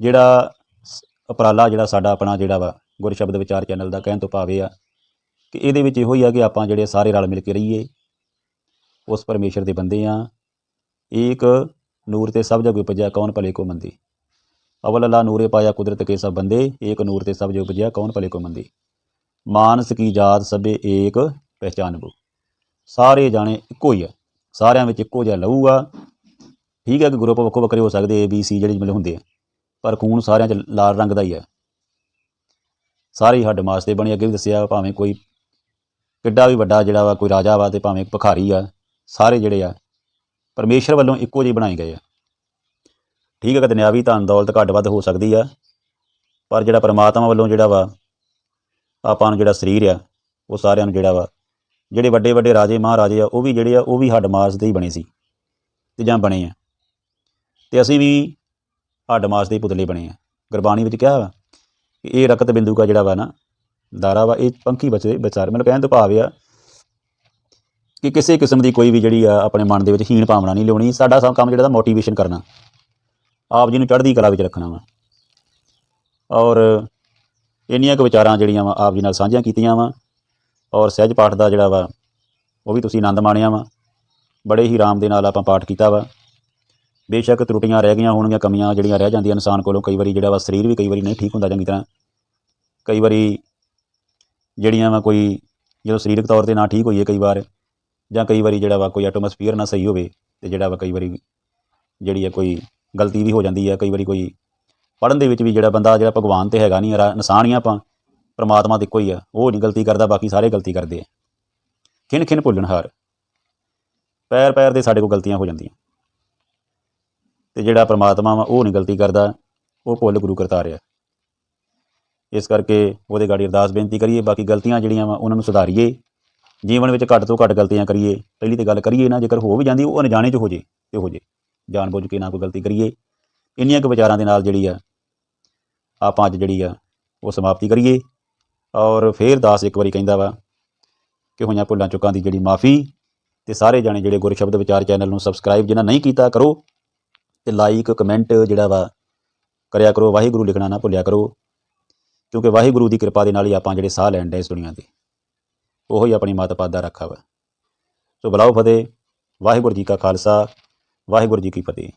ਜਿਹੜਾ ਉਪਰਾਲਾ ਜਿਹੜਾ ਸਾਡਾ ਆਪਣਾ ਜਿਹੜਾ ਵਾ ਗੁਰਸ਼ਬਦ ਵਿਚਾਰ ਚੈਨਲ ਦਾ ਕਹਿਣ ਤੋਂ ਭਾਵੇਂ ਆ ਕਿ ਇਹਦੇ ਵਿੱਚ ਇਹੋ ਹੀ ਆ ਕਿ ਆਪਾਂ ਜਿਹੜੇ ਸਾਰੇ ਰਲ ਮਿਲ ਕੇ ਰਹੀਏ। ਉਸ ਪਰਮੇਸ਼ਰ ਦੇ ਬੰਦੇ ਆ। ਏਕ ਨੂਰ ਤੇ ਸਭ ਜਗ ਉਪਜਿਆ, ਕੌਣ ਭਲੇ ਕੋ ਮੰਦੀ? ਅਵਲ ਅੱਲਾ ਨੂਰੇ ਪਾਇਆ ਕੁਦਰਤ ਕੇ ਸਭ ਬੰਦੇ, ਏਕ ਨੂਰ ਤੇ ਸਭ ਜਗ ਉਪਜਿਆ, ਕੌਣ ਭਲੇ ਕੋ ਮੰਦੀ? ਮਾਨਸ ਕੀ ਜਾਤ ਸਭੇ ਏਕ ਪਹਿਚਾਨਬੋ। ਸਾਰੇ ਜਾਣੇ ਇੱਕੋ ਹੀ ਆ, ਸਾਰਿਆਂ ਵਿੱਚ ਇੱਕੋ ਜਿਹਾ ਲਹੂ ਠੀਕ ਹੈ ਕਿ ਗਰੁੱਪ ਵੱਖੋ ਵੱਖਰੇ ਹੋ ਸਕਦੇ ਏ ਬੀ ਸੀ ਜਿਹੜੇ ਮਤਲਬ ਹੁੰਦੇ ਆ, ਪਰ ਖੂਨ ਸਾਰਿਆਂ 'ਚ ਲਾਲ ਰੰਗ ਦਾ ਹੀ ਆ। ਸਾਰੇ ਹੀ ਹੱਡ ਮਾਸ ਦੇ ਬਣੇ, ਅੱਗੇ ਵੀ ਦੱਸਿਆ, ਭਾਵੇਂ ਕੋਈ ਕਿੱਡਾ ਵੀ ਵੱਡਾ ਜਿਹੜਾ ਵਾ, ਕੋਈ ਰਾਜਾ ਵਾ ਤੇ ਭਾਵੇਂ ਭਿਖਾਰੀ ਆ ਸਾਰੇ ਜਿਹੜੇ ਆ, ਪਰਮੇਸ਼ਰ ਵੱਲੋਂ ਇੱਕੋ ਜਿਹੇ ਬਣਾਏ ਗਏ ਆ। ਠੀਕ ਹੈ ਕਿ ਦੁਨਿਆਵੀ ਧਨ ਦੌਲਤ ਘੱਟ ਵੱਧ ਹੋ ਸਕਦੀ ਆ, ਪਰ ਜਿਹੜਾ ਪਰਮਾਤਮਾ ਵੱਲੋਂ ਜਿਹੜਾ ਵਾ, ਆਪਾਂ ਨੂੰ ਜਿਹੜਾ ਸਰੀਰ ਆ, ਉਹ ਸਾਰਿਆਂ ਨੂੰ ਜਿਹੜਾ ਵਾ, ਜਿਹੜੇ ਵੱਡੇ ਵੱਡੇ ਰਾਜੇ ਮਹਾਰਾਜੇ ਆ, ਉਹ ਵੀ ਜਿਹੜੇ ਆ, ਉਹ ਵੀ ਹੱਡ ਮਾਸ ਦੇ ਹੀ ਬਣੇ ਸੀ ਤੇ ਜਾਂ ਬਣੇ ਆ। ਤੇ ਅਸੀਂ ਵੀ ਹੱਡ ਮਾਸ ਦੇ ਪੁਤਲੇ ਬਣੇ ਆ। ਗੁਰਬਾਣੀ ਵਿੱਚ ਕਿਹਾ ਵਾ ਕਿ ਇਹ ਰਕਤ ਬਿੰਦੂ ਦਾ ਜਿਹੜਾ ਵਾ ਨਾ, ਦਾਰਾ ਵਾ, ਇਹ ਪੰਖੀ ਬਚੇ ਵਿਚਾਰ ਮੈਨੂੰ ਕਹਿਣ ਤੋਂ ਭਾਵ ਆ ਕਿ ਕਿਸੇ ਕਿਸਮ ਦੀ ਕੋਈ ਵੀ ਜਿਹੜੀ ਆ ਆਪਣੇ ਮਨ ਦੇ ਵਿੱਚ ਹੀਣ ਭਾਵਨਾ ਨਹੀਂ ਲਿਆਉਣੀ, ਸਾਡਾ ਸਭ ਕੰਮ ਜਿਹੜਾ ਦਾ ਮੋਟੀਵੇਸ਼ਨ ਕਰਨਾ। ਆਪ ਜੀ ਨੂੰ ਚੜ੍ਹਦੀ ਕਲਾ ਵਿੱਚ ਰੱਖਣਾ ਵਾ। ਔਰ ਇੰਨੀਆਂ ਕੁ ਵਿਚਾਰਾਂ ਜਿਹੜੀਆਂ ਵਾ ਆਪ ਜੀ ਨਾਲ ਸਾਂਝੀਆਂ ਕੀਤੀਆਂ ਵਾ, ਔਰ ਸਹਿਜ ਪਾਠ ਦਾ ਜਿਹੜਾ ਵਾ, ਉਹ ਵੀ ਤੁਸੀਂ ਆਨੰਦ ਮਾਣਿਆ ਵਾ। ਬੜੇ ਹੀ ਆਰਾਮ ਦੇ ਨਾਲ ਆਪਾਂ ਪਾਠ ਕੀਤਾ ਵਾ। ਬੇਸ਼ੱਕ ਤਰੁੱਟੀਆਂ ਰਹਿ ਗਈਆਂ ਹੋਣਗੀਆਂ, ਕਮੀਆਂ ਜਿਹੜੀਆਂ ਰਹਿ ਜਾਂਦੀਆਂ ਇਨਸਾਨ ਕੋਲੋਂ, ਕਈ ਵਾਰੀ ਜਿਹੜਾ ਵਾ ਸਰੀਰ ਵੀ ਕਈ ਵਾਰੀ ਨਹੀਂ ਠੀਕ ਹੁੰਦਾ ਚੰਗੀ ਤਰ੍ਹਾਂ। ਕਈ ਵਾਰੀ ਜਿਹੜੀਆਂ ਵਾ ਕੋਈ, ਜਦੋਂ ਸਰੀਰਕ ਤੌਰ ਤੇ ਨਾ ਠੀਕ ਹੋਈਏ ਕਈ ਵਾਰ ਜਾਂ ਕਈ ਵਾਰੀ ਜਿਹੜਾ ਵਾ ਕੋਈ ਐਟਮੋਸਫੀਅਰ ਨਾ ਸਹੀ ਹੋਵੇ ਤੇ ਜਿਹੜਾ ਵਾ ਕਈ ਵਾਰੀ ਜਿਹੜੀ ਆ ਕੋਈ ਗਲਤੀ ਵੀ ਹੋ ਜਾਂਦੀ ਹੈ ਕਈ ਵਾਰੀ ਕੋਈ ਪੜਨ ਦੇ ਵਿੱਚ ਵੀ ਜਿਹੜਾ ਬੰਦਾ ਜਿਹੜਾ ਭਗਵਾਨ ਤੇ ਹੈਗਾ ਨਹੀਂ ਇਨਸਾਨ ਹੀ ਆਪਾਂ, ਪ੍ਰਮਾਤਮਾ ਤੇ ਇੱਕੋ ਹੀ ਆ, ਉਹ ਨਹੀਂ ਗਲਤੀ ਕਰਦਾ, ਬਾਕੀ ਸਾਰੇ ਗਲਤੀ ਕਰਦੇ ਆ। ਖਿੰਨ ਖਿੰਨ ਭੁੱਲਣਹਾਰ ਪੈਰ ਪੈਰ ਦੇ ਸਾਡੇ ਕੋਲ ਗਲਤੀਆਂ ਹੋ ਜਾਂਦੀਆਂ। ਤੇ ਜਿਹੜਾ ਪ੍ਰਮਾਤਮਾ ਵਾ ਉਹ ਨਹੀਂ ਗਲਤੀ ਕਰਦਾ, ਉਹ ਭੁੱਲ ਗੁਰੂ ਕਰਤਾਰ ਆ। ਇਸ ਕਰਕੇ ਉਹਦੇ ਗਾੜੀ ਅਰਦਾਸ ਬੇਨਤੀ ਕਰੀਏ, ਬਾਕੀ ਗਲਤੀਆਂ ਜਿਹੜੀਆਂ ਵਾ ਉਹਨਾਂ ਨੂੰ ਸੁਧਾਰੀਏ। ਜੀਵਨ ਵਿੱਚ ਘੱਟ ਤੋਂ ਘੱਟ ਗਲਤੀਆਂ ਕਰੀਏ, ਪਹਿਲੀ ਤੇ ਗੱਲ ਕਰੀਏ ਨਾ, ਜੇਕਰ ਹੋ ਵੀ ਜਾਂਦੀ, ਉਹ ਅਣਜਾਣੇ 'ਚ ਹੋ ਜੇ, ਤੇ ਹੋ ਜੇ। ਜਾਣ ਬੁੱਝ ਕੇ ਨਾ ਕੋਈ ਗਲਤੀ ਕਰੀਏ। ਇੰਨੀਆਂ ਕੁ ਵਿਚਾਰਾਂ ਦੇ ਨਾਲ ਜਿਹੜੀ ਆ, ਆਪਾਂ ਅੱਜ ਜਿਹੜੀ ਆ, ਉਹ ਸਮਾਪਤੀ ਕਰੀਏ। ਔਰ ਫੇਰ ਦਾਸ ਇੱਕ ਵਾਰੀ ਕਹਿੰਦਾ ਵਾ ਕਿ ਹੋਈਆਂ ਭੁੱਲਾਂ ਚੁੱਕਾਂ ਦੀ ਜਿਹੜੀ ਮਾਫੀ, ਤੇ ਸਾਰੇ ਜਾਣੇ ਜਿਹੜੇ ਗੁਰ ਸ਼ਬਦ ਵਿਚਾਰ ਚੈਨਲ ਨੂੰ ਸਬਸਕ੍ਰਾਈਬ ਜਿਹਨਾਂ ਨਹੀਂ ਕੀਤਾ, ਕਰੋ। ਤੇ ਲਾਈਕ ਕਮੈਂਟ ਜਿਹੜਾ ਵਾ, ਕਰਿਆ ਕਰੋ। ਵਾਹਿਗੁਰੂ ਲਿਖਣਾ ਨਾ ਭੁੱਲਿਆ ਕਰੋ। ਕਿਉਂਕਿ ਵਾਹਿਗੁਰੂ ਦੀ ਕਿਰਪਾ ਦੇ ਨਾਲ ਹੀ ਆਪਾਂ ਜਿਹੜੇ ਸਾਹ ਲੈਣ ਦੇ ਇਸ ਦੁਨੀਆ ਤੇ। ਉਹੋ ਹੀ ਆਪਣੀ ਮੱਤ ਪਾਤ ਦਾ ਰੱਖਾ ਵਾ। ਸੋ ਬਲਾਓ ਫਤਿਹ, ਵਾਹਿਗੁਰੂ ਜੀ ਕਾ ਖਾਲਸਾ, ਵਾਹਿਗੁਰੂ ਜੀ ਕੀ ਫਤਿਹ।